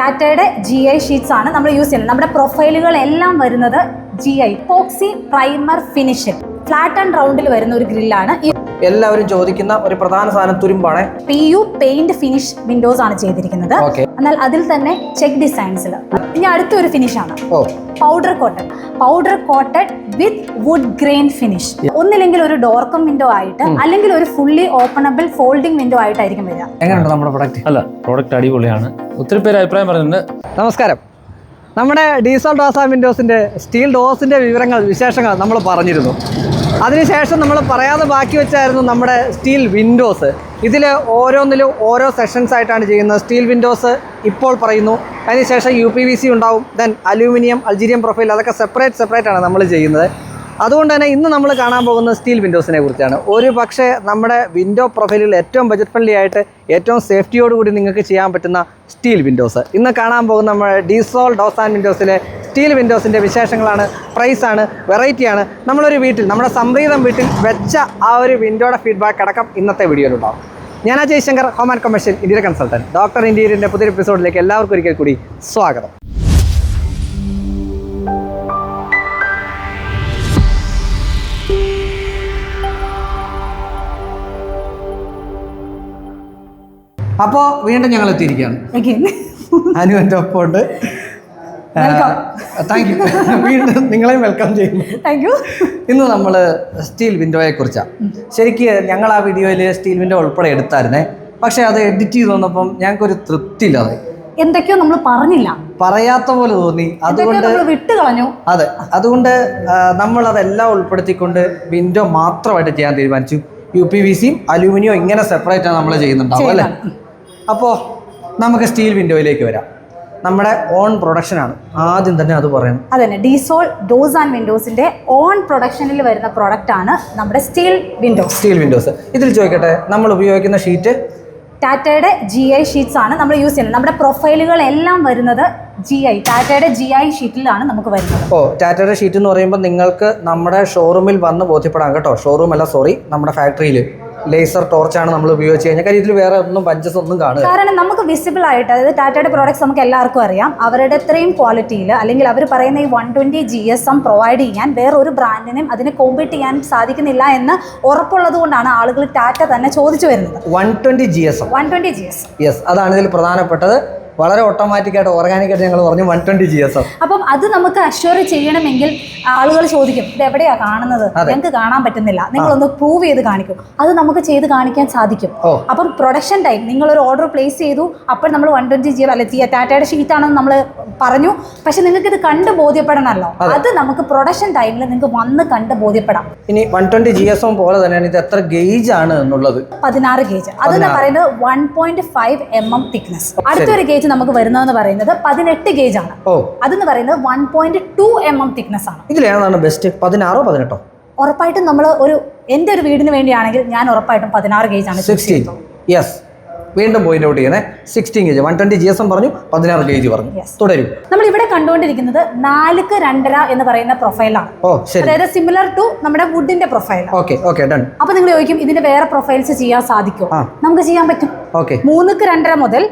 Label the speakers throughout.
Speaker 1: ടാറ്റയുടെ G I sheets ആണ് നമ്മൾ യൂസ് ചെയ്യുന്നത്. നമ്മുടെ പ്രൊഫൈലുകളെല്ലാം വരുന്നത് ജി ഐ പോക്സി പ്രൈമർ ഫിനിഷിൽ ഫ്ലാറ്റ് ആൻഡ് റൗണ്ടിൽ വരുന്ന ഒരു ഗ്രില്ലാണ്. ഈ
Speaker 2: എല്ലാവരും ചോദിക്കുന്ന ഒരു പ്രധാന സാധനം തുരുമ്പാണ്.
Speaker 1: P U paint finish windows ആണ് ചെയ്തിരിക്കുന്നത്. എന്നാൽ അതിൽ തന്നെ ചെക്ക് ഡിസൈൻസിൽ ഇനി അടുത്തൊരു ഫിനിഷ്
Speaker 2: ആണ്.
Speaker 1: Powder coating powder coated with wood grain finish ഒന്നില്ലെങ്കിൽ ഒരു ഡോർക്കം വിൻഡോ ആയിട്ട് അല്ലെങ്കിൽ ഒരു ഫുള്ളി ഓപ്പണബിൾ ഫോൾഡിംഗ് വിൻഡോ ആയിട്ടായിരിക്കും വരിക.
Speaker 2: എങ്ങനെയുണ്ട് നമ്മുടെ പ്രൊഡക്റ്റ്
Speaker 3: അല്ല പ്രോഡക്റ്റ് അടിപൊളിയാണ്. ഒത്തിരി പേര് അഭിപ്രായം പറഞ്ഞിട്ടുണ്ട്
Speaker 2: നമസ്കാരം. നമ്മുടെ ഡീസൽ ഡോസ വിൻഡോസിന്റെ സ്റ്റീൽ ഡോസിന്റെ വിവരങ്ങൾ വിശേഷങ്ങൾ നമ്മൾ പറഞ്ഞിരുന്നു. അതിനുശേഷം നമ്മൾ പറയാതെ ബാക്കി വെച്ചായിരുന്നു നമ്മുടെ സ്റ്റീൽ വിൻഡോസ് ഇതിൽ ഓരോന്നിലും ഓരോ സെഷൻസ് ആയിട്ടാണ് ചെയ്യുന്നത്. സ്റ്റീൽ വിൻഡോസ് ഇപ്പോൾ പറയുന്നു. അതിനുശേഷം യു പി വി സി ഉണ്ടാവും. ദെൻ അലൂമിനിയം അൾജീരിയം പ്രൊഫൈൽ അതൊക്കെ സെപ്പറേറ്റ് സെപ്പറേറ്റ് ആണ് നമ്മൾ ചെയ്യുന്നത്. അതുകൊണ്ട് തന്നെ ഇന്ന് നമ്മൾ കാണാൻ പോകുന്നത് സ്റ്റീൽ വിൻഡോസിനെ കുറിച്ചാണ്. ഒരു പക്ഷേ നമ്മുടെ വിൻഡോ പ്രൊഫൈലിൽ ഏറ്റവും ബജറ്റ് ഫ്രണ്ട്ലി ആയിട്ട് ഏറ്റവും സേഫ്റ്റിയോടുകൂടി നിങ്ങൾക്ക് ചെയ്യാൻ പറ്റുന്ന സ്റ്റീൽ വിൻഡോസ്. ഇന്ന് കാണാൻ പോകുന്ന നമ്മുടെ ഡീസോൾ ഡോസ് ആൻഡ് വിൻഡോസിലെ സ്റ്റീൽ വിൻഡോസിന്റെ വിശേഷങ്ങളാണ് പ്രൈസാണ് വെറൈറ്റിയാണ് നമ്മളൊരു വീട്ടിൽ നമ്മുടെ സംപ്രീതം വീട്ടിൽ വെച്ച ആ ഒരു വിൻഡോയുടെ ഫീഡ്ബാക്ക് അടക്കം ഇന്നത്തെ വീഡിയോയിലുണ്ടാവും ഞാൻ അജയ് ഹോം ആൻഡ് കൊമേഴ്ഷ്യൽ ഇന്ത്യയുടെ കൺസൾട്ടന്റ് ഡോക്ടർ ഇന്ത്യയുടെ പുതിയൊരു എപ്പിസോഡിലേക്ക് എല്ലാവർക്കും ഒരിക്കൽ കൂടി സ്വാഗതം. അപ്പോൾ വീണ്ടും ഞങ്ങൾ എത്തിയിരിക്കുകയാണ്. അനു എന്റെ ഒപ്പം ഉണ്ട്
Speaker 1: Welcome.
Speaker 2: താങ്ക് യു വീണ്ടും നിങ്ങളെയും വെൽക്കം ചെയ്യുന്നു.
Speaker 1: താങ്ക് യു
Speaker 2: ഇന്ന് നമ്മൾ സ്റ്റീൽ വിൻഡോയെ കുറിച്ചാണ് ശരിക്ക് ഞങ്ങൾ ആ വീഡിയോയിൽ സ്റ്റീൽ വിൻഡോ ഉൾപ്പെടെ എടുത്തായിരുന്നേ. പക്ഷെ അത് എഡിറ്റ് ചെയ്ത് വന്നപ്പം ഞങ്ങൾക്കൊരു തൃപ്തിയില്ലാതെ
Speaker 1: എന്തൊക്കെയോ നമ്മൾ പറഞ്ഞില്ല.
Speaker 2: പറയാത്ത പോലെ തോന്നി. അതുകൊണ്ട്
Speaker 1: വിട്ട് കളഞ്ഞു.
Speaker 2: അതെ. അതുകൊണ്ട് നമ്മൾ അതെല്ലാം ഉൾപ്പെടുത്തിക്കൊണ്ട് വിൻഡോ മാത്രമായിട്ട് ചെയ്യാൻ തീരുമാനിച്ചു. യു പി വി സിയും അലൂമിനിയോ ഇങ്ങനെ സെപ്പറേറ്റ് ആണ് നമ്മൾ ചെയ്യുന്നുണ്ടാവും അല്ലേ? അപ്പോൾ നമുക്ക് സ്റ്റീൽ വിൻഡോയിലേക്ക് വരാം. നമ്മുടെ ഓൺ പ്രൊഡക്ഷൻ ആണ്. ആദ്യം തന്നെ അത് പറയണം.
Speaker 1: അതന്നെ ഡീസോൾ ഡോസ് ആൻഡ് വിൻഡോസിന്റെ ഓൺ പ്രൊഡക്ഷനിൽ വരുന്ന പ്രൊഡക്റ്റ് ആണ് നമ്മുടെ സ്റ്റീൽ വിൻഡോസ്.
Speaker 2: Steel Windows. ഇതിൽ ചോദിക്കട്ടെ നമ്മൾ ഉപയോഗിക്കുന്ന ഷീറ്റ്?
Speaker 1: ടാറ്റയുടെ ജി ഐ ഷീറ്റ്സ് ആണ് നമ്മൾ യൂസ് ചെയ്യുന്നത്. നമ്മുടെ പ്രൊഫൈലുകൾ എല്ലാം വരുന്നത് ജി ഐ ടാറ്റയുടെ ജി ഐ ഷീറ്റിലാണ് നമുക്ക് വരുന്നത്.
Speaker 2: ഓ ടാറ്റയുടെ ഷീറ്റ് എന്ന് പറയുമ്പോൾ നിങ്ങൾക്ക് നമ്മുടെ ഷോറൂമിൽ വന്ന് ബോധ്യപ്പെടാം കേട്ടോ. ഷോറൂം അല്ല സോറി നമ്മുടെ ഫാക്ടറിയിൽ ലേസർ ടോർച്ചാണ് നമ്മൾ ഉപയോഗിച്ച് കഴിഞ്ഞാൽ കാര്യം ഇതിൽ വേറെ ഒന്നും പഞ്ചസ് ഒന്നും കാണുക
Speaker 1: കാരണം നമുക്ക് വിസിബിൾ ആയിട്ട് അതായത് ടാറ്റയുടെ പ്രോഡക്റ്റ്സ് നമുക്ക് എല്ലാവർക്കും അറിയാം. അവരുടെ ഇത്രയും ക്വാളിറ്റിയിൽ അല്ലെങ്കിൽ അവർ പറയുന്ന ഈ one twenty G S M provide ചെയ്യാൻ വേറെ ഒരു ബ്രാൻഡിനും അതിനെ കോമ്പീറ്റ് ചെയ്യാൻ സാധിക്കുന്നില്ല എന്ന് ഉറപ്പുള്ളത് കൊണ്ടാണ് ആളുകൾ ടാറ്റ തന്നെ ചോദിച്ചു വരുന്നത്.
Speaker 2: One twenty G S M
Speaker 1: one twenty G S
Speaker 2: yes അതാണ് ഇതിൽ പ്രധാനപ്പെട്ടത്. വളരെ ഓട്ടോമാറ്റിക്കായിട്ട് ഓർഗാനിക്കായിട്ട് ഞങ്ങൾ പറഞ്ഞു വൺ ട്വന്റി ജി എസ്
Speaker 1: അപ്പം അത് നമുക്ക് അഷ്യൂർ ചെയ്യണമെങ്കിൽ ആളുകൾ ചോദിക്കും ഇത് എവിടെയാ കാണുന്നത്? ഞങ്ങൾക്ക് കാണാൻ പറ്റുന്നില്ല. നിങ്ങൾ ഒന്ന് പ്രൂവ് ചെയ്ത് കാണിക്കും. അത് നമുക്ക് ചെയ്ത് കാണിക്കാൻ സാധിക്കും. അപ്പം പ്രൊഡക്ഷൻ ടൈം നിങ്ങൾ ഒരു ഓർഡർ പ്ലേസ് ചെയ്തു അപ്പോൾ നമ്മൾ വൺ ട്വന്റി ജി അല്ലെ ടാറ്റയുടെ ഷീറ്റ് ആണെന്ന് നമ്മൾ പറഞ്ഞു. പക്ഷെ നിങ്ങൾക്ക് ഇത് കണ്ട് ബോധ്യപ്പെടണമല്ലോ. അത്. നമുക്ക് പ്രൊഡക്ഷൻ ടൈമിൽ നിങ്ങൾക്ക് വന്ന് കണ്ട് ബോധ്യപ്പെടാം.
Speaker 2: ഇനി വൺ ട്വന്റി ജി എസ് പോലെ തന്നെയാണ് ഇത് എത്ര ഗേജ് ആണ് എന്നുള്ളത്?
Speaker 1: പതിനാറ് ഗേജ് അതെന്ന് പറയുന്നത് one point five M M thickness അടുത്തൊരു ഗേജ് നമുക്ക് വരുന്നതെന്ന് പറയുന്നത് പതിനെട്ട് ഗേജ് ആണ്. അതെന്ന് പറയുന്നത് one point two M M thickness ആണ്.
Speaker 2: ഇതിലേതാണ് ബെസ്റ്റ് പതിനാറോ പതിനെട്ടോ?
Speaker 1: ഉറപ്പായിട്ടും നമ്മൾ ഒരു എന്റെ ഒരു വീടിന് വേണ്ടിയാണെങ്കിൽ ഞാൻ ഉറപ്പായിട്ടും പതിനാറ് ഗേജ് ആണ്
Speaker 2: സിക്സ്റ്റീൻ യെസ് വീണ്ടും പോയിന്റ് ഔട്ട് ചെയ്യണേ sixteen K G one twenty G S M പറഞ്ഞു പതിനാറ് കെ ജി പറഞ്ഞു. തുടരും.
Speaker 1: നമ്മൾ ഇവിടെ കണ്ടുകൊണ്ടിരിക്കുന്നത് നാലുക്ക് രണ്ടര എന്ന് പറയുന്ന പ്രൊഫൈലാണ്
Speaker 2: ഓ ശരി.
Speaker 1: അതായത് സിമിലർ ടു നമ്മുടെ വുഡിന്റെ പ്രൊഫൈൽ
Speaker 2: ഓക്കെ ഓക്കെ ഡൺ
Speaker 1: അപ്പൊ നിങ്ങൾ ചോദിക്കും ഇതിന്റെ വേറെ പ്രൊഫൈൽസ് ചെയ്യാൻ
Speaker 2: സാധിക്കും
Speaker 1: നമുക്ക് ചെയ്യാൻ പറ്റും.
Speaker 2: ഓക്കെ
Speaker 1: മൂന്നുക്ക് രണ്ടര മുതൽ.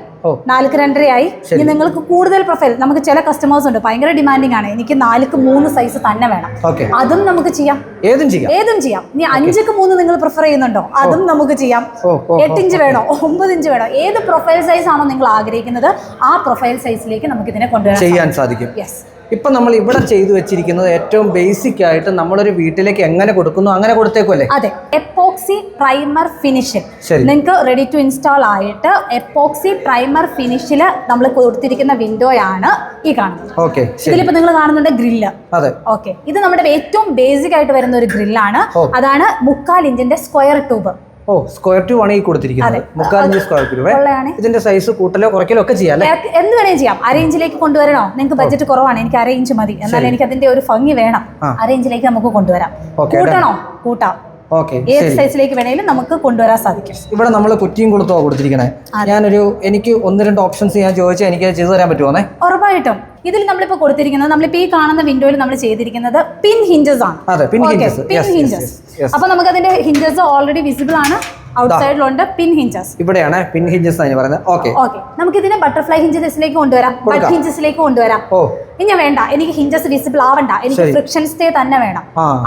Speaker 1: നാലുക്ക് രണ്ടരയായി. ഇനി നിങ്ങൾക്ക് കൂടുതൽ പ്രൊഫൈൽ നമുക്ക് ചില കസ്റ്റമേഴ്സ് ഉണ്ട്. ഭയങ്കര ഡിമാൻഡിങ് ആണ്. എനിക്ക് നാലുക്ക് മൂന്ന് സൈസ് തന്നെ വേണം. അതും നമുക്ക് ചെയ്യാം.
Speaker 2: ഏതും ചെയ്യാം.
Speaker 1: ഏതും ചെയ്യാം. ഇനി അഞ്ചുക്ക് മൂന്ന് നിങ്ങൾ പ്രിഫർ ചെയ്യുന്നുണ്ടോ? അതും നമുക്ക് ചെയ്യാം.
Speaker 2: ഓ ഓ
Speaker 1: എട്ട് ഇഞ്ച് വേണോ? ഒമ്പത് ഇഞ്ച് വേണോ? ഏത് പ്രൊഫൈൽ സൈസ് ആണോ നിങ്ങൾ ആഗ്രഹിക്കുന്നത് ആ പ്രൊഫൈൽ സൈസിലേക്ക് നമുക്ക് ഇതിനെ കൊണ്ടുവരാൻ
Speaker 2: ചെയ്യാൻ സാധിക്കും.
Speaker 1: യെസ്
Speaker 2: ഇപ്പം നമ്മൾ ഇവിടെ ചെയ്തു വെച്ചിരിക്കുന്നത് ഏറ്റവും ബേസിക് ആയിട്ട് നമ്മളൊരു വീട്ടിലേക്ക് എങ്ങനെ കൊടുക്കുന്നു? അങ്ങനെ കൊടുത്തേക്കല്ലേ
Speaker 1: അതെ എപ്പോക്സി പ്രൈമർ ഫിനിഷിൽ നിങ്ങൾക്ക് റെഡി ടു ഇൻസ്റ്റാൾ ആയിട്ട് എപ്പോക്സി പ്രൈമർ ഫിനിഷിൽ നമ്മൾ കൊടുത്തിരിക്കുന്ന വിൻഡോയാണ് ഈ കാണുന്നത്.
Speaker 2: ഓക്കെ
Speaker 1: ഇതിലിപ്പോൾ നിങ്ങൾ കാണുന്നുണ്ട് ഗ്രില്ല്
Speaker 2: അതെ.
Speaker 1: ഓക്കെ ഇത് നമ്മുടെ ഏറ്റവും ബേസിക് ആയിട്ട് വരുന്ന ഒരു ഗ്രില്ലാണ്
Speaker 2: ഓ.
Speaker 1: അതാണ് മുക്കാൽ ഇഞ്ചിന്റെ സ്ക്വയർ ട്യൂബ്
Speaker 2: ഓ സ്ക്വയർ ടു ആണ് ഈ കൊടുത്തിരിക്കുന്നത്. മുക്കാലിഞ്ച് സ്ക്വയർ ട്യൂബ് ഇതിന്റെ സൈസ് കൂട്ടലോ കുറയ്ക്കലോ ഒക്കെ ചെയ്യാം
Speaker 1: എന്ത് വേണേലും ചെയ്യാം. അറേഞ്ചിലേക്ക് കൊണ്ടുവരണോ? നിങ്ങൾക്ക് ബഡ്ജറ്റ് കുറവാണ്. എനിക്ക് അറേഞ്ച് മതി. എന്നാൽ എനിക്ക് അതിന്റെ ഒരു ഭംഗി വേണം. അറേഞ്ചിലേക്ക് നമുക്ക് കൊണ്ടുവരാം. കൂട്ടണോ? കൂട്ടാം. ഏത് സൈസിലേക്ക് വേണേലും നമുക്ക് കൊണ്ടുവരാൻ സാധിക്കും.
Speaker 2: ഇവിടെ നമ്മൾ കുറ്റിയും കൊടുത്തോ കൊടുത്തിരിക്കണേ. ഞാനൊരു എനിക്ക് ഒന്ന് രണ്ട് ഓപ്ഷൻസ് ഞാൻ ചോദിച്ചാൽ എനിക്ക് ചെയ്തു തരാൻ പറ്റുമോ
Speaker 1: ഉറപ്പായിട്ടും. ഇതിൽ നമ്മളിപ്പോൾ കൊടുത്തിരിക്കുന്നത് നമ്മളിപ്പോൾ ഈ കാണുന്ന വിൻഡോയിൽ നമ്മൾ ചെയ്തിരിക്കുന്നത് പിൻ ഹിഞ്ചസ് ആണ്.
Speaker 2: yes, yes.
Speaker 1: അപ്പൊ നമുക്ക് അതിന്റെ ഹിഞ്ചസ് ഓൾറെഡി വിസിബിൾ ആണ്. ഔട്ട് സൈഡിലുണ്ട് പിൻ ഹിഞ്ചസ്
Speaker 2: ഇവിടെയാണ് പിൻ ഹിഞ്ചസ് എന്ന് പറയുന്നത്. ഓക്കെ
Speaker 1: ഓക്കെ നമുക്ക് ഇതിനെ ബട്ടർഫ്ലൈ ഹിഞ്ചസിലേക്ക് കൊണ്ടുവരാം. ബട്ട്. ഹിഞ്ചസിലേക്ക് കൊണ്ടുവരാം.
Speaker 2: ഓ.
Speaker 1: ഇനി വേണ്ട. എനിക്ക് ഹിഞ്ചസ് വിസിബിൾ ആവണ്ട. എനിക്ക് ഫ്രിക്ഷൻ സ്റ്റേ തന്നെ വേണം.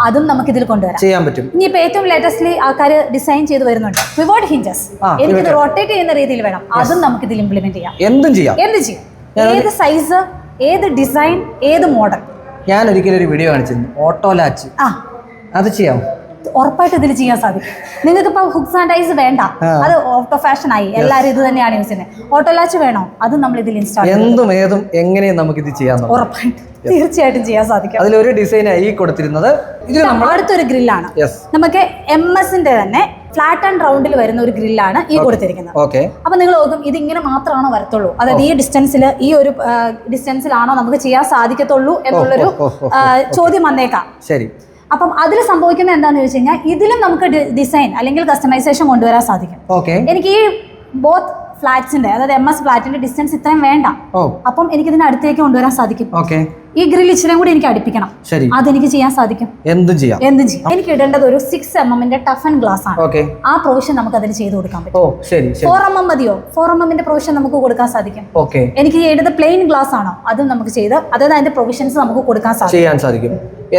Speaker 1: അതും നമുക്ക് ഇതിൽ കൊണ്ടുവരാം.
Speaker 2: ചെയ്യാൻ പറ്റും.
Speaker 1: ഇനിയിപ്പോ ഏറ്റവും ലേറ്റസ്റ്റ്ലി ആൾക്കാർ ഡിസൈൻ ചെയ്ത് വരുന്നുണ്ട്. പിവോട്ട് ഹിഞ്ചസ് എനിക്ക്. റൊട്ടേറ്റ് ചെയ്യുന്ന രീതിയിൽ വേണം. അതും നമുക്ക് ഇതിൽ ഇംപ്ലിമെന്റ് ചെയ്യാം.
Speaker 2: എന്തും ചെയ്യാം.
Speaker 1: എന്ത് ചെയ്യാം? ഏത് സൈസ് ഏത് ഡിസൈൻ ഏത് മോഡൽ
Speaker 2: ഞാൻ ഒരിക്കലും ഒരു വീഡിയോ കാണിച്ചിരുന്നു ഓട്ടോ ലാച്ച് അത് ചെയ്യാം
Speaker 1: ഉറപ്പായിട്ട് ഇതിൽ ചെയ്യാൻ സാധിക്കും. നിങ്ങൾക്ക് ഇപ്പൊ ഹുക്സ് ആൻഡ് ഐസ് വേണ്ട അത് ഓട്ടോ ഫാഷൻ ആയി. എല്ലാവരും ഇത് തന്നെയാണ് യൂസ് ചെയ്യുന്നത് ഓട്ടോ ലാച്ച് വേണോ? അത് നമ്മൾ ഇതിൽ ഇൻസ്റ്റാൾ
Speaker 2: എന്തും ഏതും എങ്ങനെയും നമുക്ക് ഇത് ചെയ്യാൻ
Speaker 1: ഉറപ്പായിട്ട്. തീർച്ചയായിട്ടും ചെയ്യാൻ സാധിക്കും.
Speaker 2: അതിലൊരു ആയി കൊടുത്തിരുന്നത്.
Speaker 1: അടുത്തൊരു ഗ്രില്ലാണ് നമുക്ക് എം എസിന്റെ തന്നെ ഫ്ലാറ്റ് ആൻഡ് റൗണ്ടിൽ വരുന്ന ഒരു ഗ്രില്ലാണ് ഈ കൊടുത്തിരിക്കുന്നത്.
Speaker 2: ഓക്കെ
Speaker 1: അപ്പൊ നിങ്ങൾ നോക്കും ഇത് ഇങ്ങനെ മാത്രമാണോ വരത്തുള്ളൂ? അതായത് ഈ ഡിസ്റ്റൻസിൽ ഈ ഒരു ഡിസ്റ്റൻസിലാണോ നമുക്ക് ചെയ്യാൻ സാധിക്കത്തുള്ളൂ എന്നുള്ളൊരു
Speaker 2: ഓ, ഓ,
Speaker 1: ആ, ചോദ്യം വന്നേക്കാം.
Speaker 2: ശരി.
Speaker 1: അപ്പം അതിൽ സംഭവിക്കുന്നത് എന്താണെന്ന് ചോദിച്ചു കഴിഞ്ഞാൽ ഇതിലും നമുക്ക് ഡിസൈൻ അല്ലെങ്കിൽ കസ്റ്റമൈസേഷൻ കൊണ്ടുവരാൻ സാധിക്കും.
Speaker 2: ഓക്കെ
Speaker 1: എനിക്ക് ഈ ബോത്ത് ഫ്ലാറ്റ്സിന്റെ അതായത് എം എസ് ഫ്ലാറ്റിന്റെ ഡിസ്റ്റൻസ് ഇത്രയും വേണ്ട. അപ്പം എനിക്ക് ഇതിന് അടുത്തേക്ക് കൊണ്ടുവരാൻ സാധിക്കും.
Speaker 2: ഓക്കെ
Speaker 1: ഈ ഗ്രിൽ ഇച്ചിരി കൂടി എനിക്ക് അടുപ്പിക്കണം.
Speaker 2: അത്
Speaker 1: അതെനിക്ക് ചെയ്യാൻ സാധിക്കും.
Speaker 2: എന്തും ചെയ്യാം.
Speaker 1: എന്തും ചെയ്യാം. എനിക്ക് ഇടേണ്ടത് ഒരു സിക്സ് എം എമ്മിന്റെ ടഫ് ആൻഡ് ഗ്ലാസ് ആണ്. ആ പ്രൊവിഷൻ നമുക്ക് അതിന് ചെയ്ത് കൊടുക്കാൻ പറ്റും. ഫോർ എം എം മതിയോ? ഫോർ എം എമ്മിന്റെ പ്രൊവിഷൻ നമുക്ക് കൊടുക്കാൻ സാധിക്കും. എനിക്ക് ചെയ്യേണ്ടത് പ്ലെയിൻ ഗ്ലാസ് ആണോ? അതും നമുക്ക് ചെയ്ത് അതായത് അതിന്റെ പ്രൊവിഷൻസ് നമുക്ക് കൊടുക്കാൻ സാധിക്കും.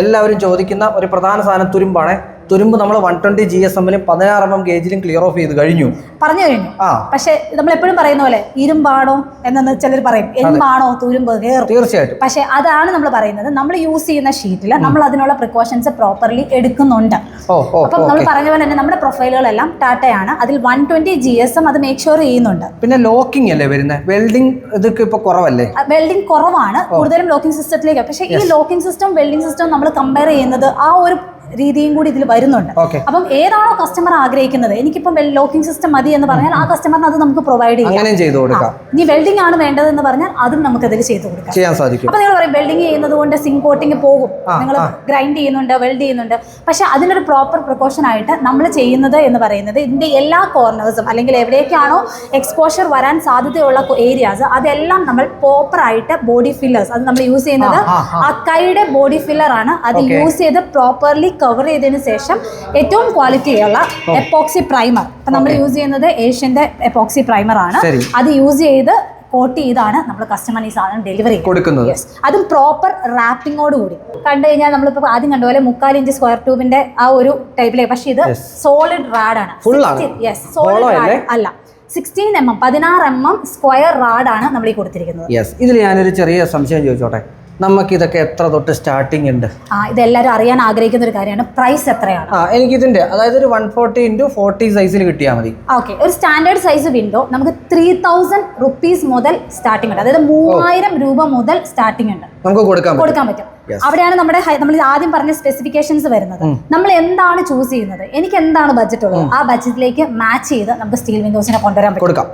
Speaker 2: എല്ലാവരും ചോദിക്കുന്ന ഒരു പ്രധാന സാധനം തുരുമ്പാണ്. തുരുമ്പ് നമ്മൾ വൺ ട്വന്റി ജി എസ് എമ്മിലും പതിനാറ് എം എം ഗേജിലും ക്ലിയർ ഓഫ് ചെയ്ത് കഴിഞ്ഞു.
Speaker 1: പറഞ്ഞു കഴിഞ്ഞു.
Speaker 2: ആ.
Speaker 1: പക്ഷെ നമ്മൾ എപ്പോഴും പറയുന്ന പോലെ ഇരുമ്പാണോ എന്നു ചിലർ പറയും. എരുമ്പാണോ തുരുമ്പ് കയറും
Speaker 2: തീർച്ചയായിട്ടും.
Speaker 1: പക്ഷെ അതാണ് നമ്മൾ പറയുന്നത്. നമ്മൾ യൂസ് ചെയ്യുന്ന ഷീറ്റിൽ നമ്മൾ അതിനുള്ള പ്രിക്കോഷൻസ് പ്രോപ്പർലി എടുക്കുന്നുണ്ട്. അപ്പം നമ്മൾ പറഞ്ഞ പോലെ തന്നെ നമ്മുടെ പ്രൊഫൈലുകളെല്ലാം ടാറ്റയാണ് അതിൽ one twenty G S M അത് മേക്ക് ഷുവർ ചെയ്യുന്നുണ്ട്.
Speaker 2: പിന്നെ ലോക്കിംഗ് അല്ലേ വരുന്നത് വെൽഡിംഗ് ഇതൊക്കെ ഇപ്പൊ കുറവല്ലേ?
Speaker 1: വെൽഡിംഗ് കുറവാണ്. കൂടുതലും ലോക്കിംഗ് സിസ്റ്റത്തിലേക്ക് പക്ഷേ ഈ ലോക്കിംഗ് സിസ്റ്റം വെൽഡിംഗ് സിസ്റ്റം നമ്മൾ കമ്പയർ ചെയ്യുന്നത് ആ ഒരു രീതിയും കൂടി ഇതിൽ വരുന്നുണ്ട്. അപ്പം ഏതാണോ കസ്റ്റമർ ആഗ്രഹിക്കുന്നത്? എനിക്കിപ്പം ലോക്കിംഗ് സിസ്റ്റം മതി എന്ന് പറഞ്ഞാൽ ആ കസ്റ്റമറിന് അത് നമുക്ക് പ്രൊവൈഡ് ചെയ്യാം.
Speaker 2: ചെയ്തു കൊടുക്കാം.
Speaker 1: ഇനി വെൽഡിംഗ് ആണ് വേണ്ടത് എന്ന് പറഞ്ഞാൽ അതും നമുക്ക് അതിൽ ചെയ്തു കൊടുക്കാം.
Speaker 2: ചെയ്യാൻ സാധിക്കും.
Speaker 1: അപ്പൊ നിങ്ങൾ പറയും വെൽഡിംഗ് ചെയ്യുന്നത് കൊണ്ട് സിങ്ക് കോട്ടിങ് പോകും. നിങ്ങൾ ഗ്രൈൻഡ് ചെയ്യുന്നുണ്ട് വെൽഡ് ചെയ്യുന്നുണ്ട്. പക്ഷെ അതിനൊരു പ്രോപ്പർ പ്രിക്കോഷൻ ആയിട്ട് നമ്മൾ ചെയ്യുന്നത് എന്ന് പറയുന്നത് ഇതിന്റെ എല്ലാ കോർണേഴ്സും അല്ലെങ്കിൽ എവിടേക്കാണോ എക്സ്പോഷർ വരാൻ സാധ്യതയുള്ള ഏരിയാസ് അതെല്ലാം നമ്മൾ പ്രോപ്പർ ആയിട്ട് ബോഡി ഫില്ലേഴ്സ് അത് നമ്മൾ യൂസ് ചെയ്യുന്നത്
Speaker 2: ആ,
Speaker 1: കൈയുടെ ബോഡി ഫില്ലർ ആണ്. അത് യൂസ് ചെയ്ത് പ്രോപ്പർലി കവർ ചെയ്തതിന് ശേഷം ഏറ്റവും ക്വാളിറ്റിയുള്ള എപ്പോക്സി പ്രൈമർ അപ്പൊ നമ്മൾ യൂസ് ചെയ്യുന്നത് ഏഷ്യന്റെ എപ്പോക്സി പ്രൈമർ ആണ്. അത് യൂസ് ചെയ്ത് കോട്ട് ചെയ്താണ് നമ്മൾ കസ്റ്റമറിന് ഈ സാധനം ഡെലിവറി
Speaker 2: കൊടുക്കുന്നത്.
Speaker 1: അതും പ്രോപ്പർ റാപ്പിങ്ങോട് കൂടി. കണ്ടു കഴിഞ്ഞാൽ നമ്മളിപ്പോൾ ആദ്യം കണ്ട പോലെ മുക്കാൽ ഇഞ്ച് സ്ക്വയർ ട്യൂബിന്റെ ആ ഒരു ടൈപ്പിലെ പക്ഷെ ഇത്. സോളിഡ് റാഡാണ്
Speaker 2: Full ആണ്?
Speaker 1: യെസ് സോളിഡ് റാഡ് അല്ല? സിക്സ്റ്റീൻ എം എം പതിനാറ് എം എം സ്ക്വയർ റാഡാണ് നമ്മൾ ഈ കൊടുത്തിരിക്കുന്നത്.
Speaker 2: ഇതിൽ ഞാനൊരു ചെറിയ സംശയം ചോദിച്ചോട്ടെ? നമുക്ക് ഇതൊക്കെ എത്ര തൊട്ട് സ്റ്റാർട്ടിംഗ് ഉണ്ട്?
Speaker 1: ആ ഇതെല്ലാവരും അറിയാൻ ആഗ്രഹിക്കുന്ന ഒരു കാര്യമാണ്. പ്രൈസ് എത്രയാണ്?
Speaker 2: ആ എനിക്ക് ഇതിന്റെ അതായത് ഒരു വൺ ഫോർട്ടി ഇന്റു ഫോർട്ടി സൈസിൽ കിട്ടിയാൽ മതി.
Speaker 1: ഓക്കെ ഒരു സ്റ്റാൻഡേർഡ് സൈസ് വിൻഡോ നമുക്ക് ത്രീ തൗസൻഡ് റുപ്പീസ് മുതൽ സ്റ്റാർട്ടിംഗ് ഉണ്ട്. അതായത് മൂവായിരം രൂപ മുതൽ സ്റ്റാർട്ടിംഗ് ഉണ്ട്.
Speaker 2: നമുക്ക് കൊടുക്കാൻ പറ്റും.
Speaker 1: കൊടുക്കാൻ പറ്റും. അവിടെയാണ് നമ്മുടെ നമ്മൾ ആദ്യം പറഞ്ഞ സ്പെസിഫിക്കേഷൻസ് വരുന്നത്. നമ്മൾ എന്താണ് ചൂസ് ചെയ്യുന്നത്? എനിക്ക് എന്താണ് ബഡ്ജറ്റ് ഉള്ളത് ആ ബഡ്ജറ്റിലേക്ക് മാച്ച് ചെയ്ത് നമുക്ക് സ്റ്റീൽ വിൻഡോസിനെ കൊണ്ടുവരാൻ പറ്റും.
Speaker 2: കൊടുക്കാം.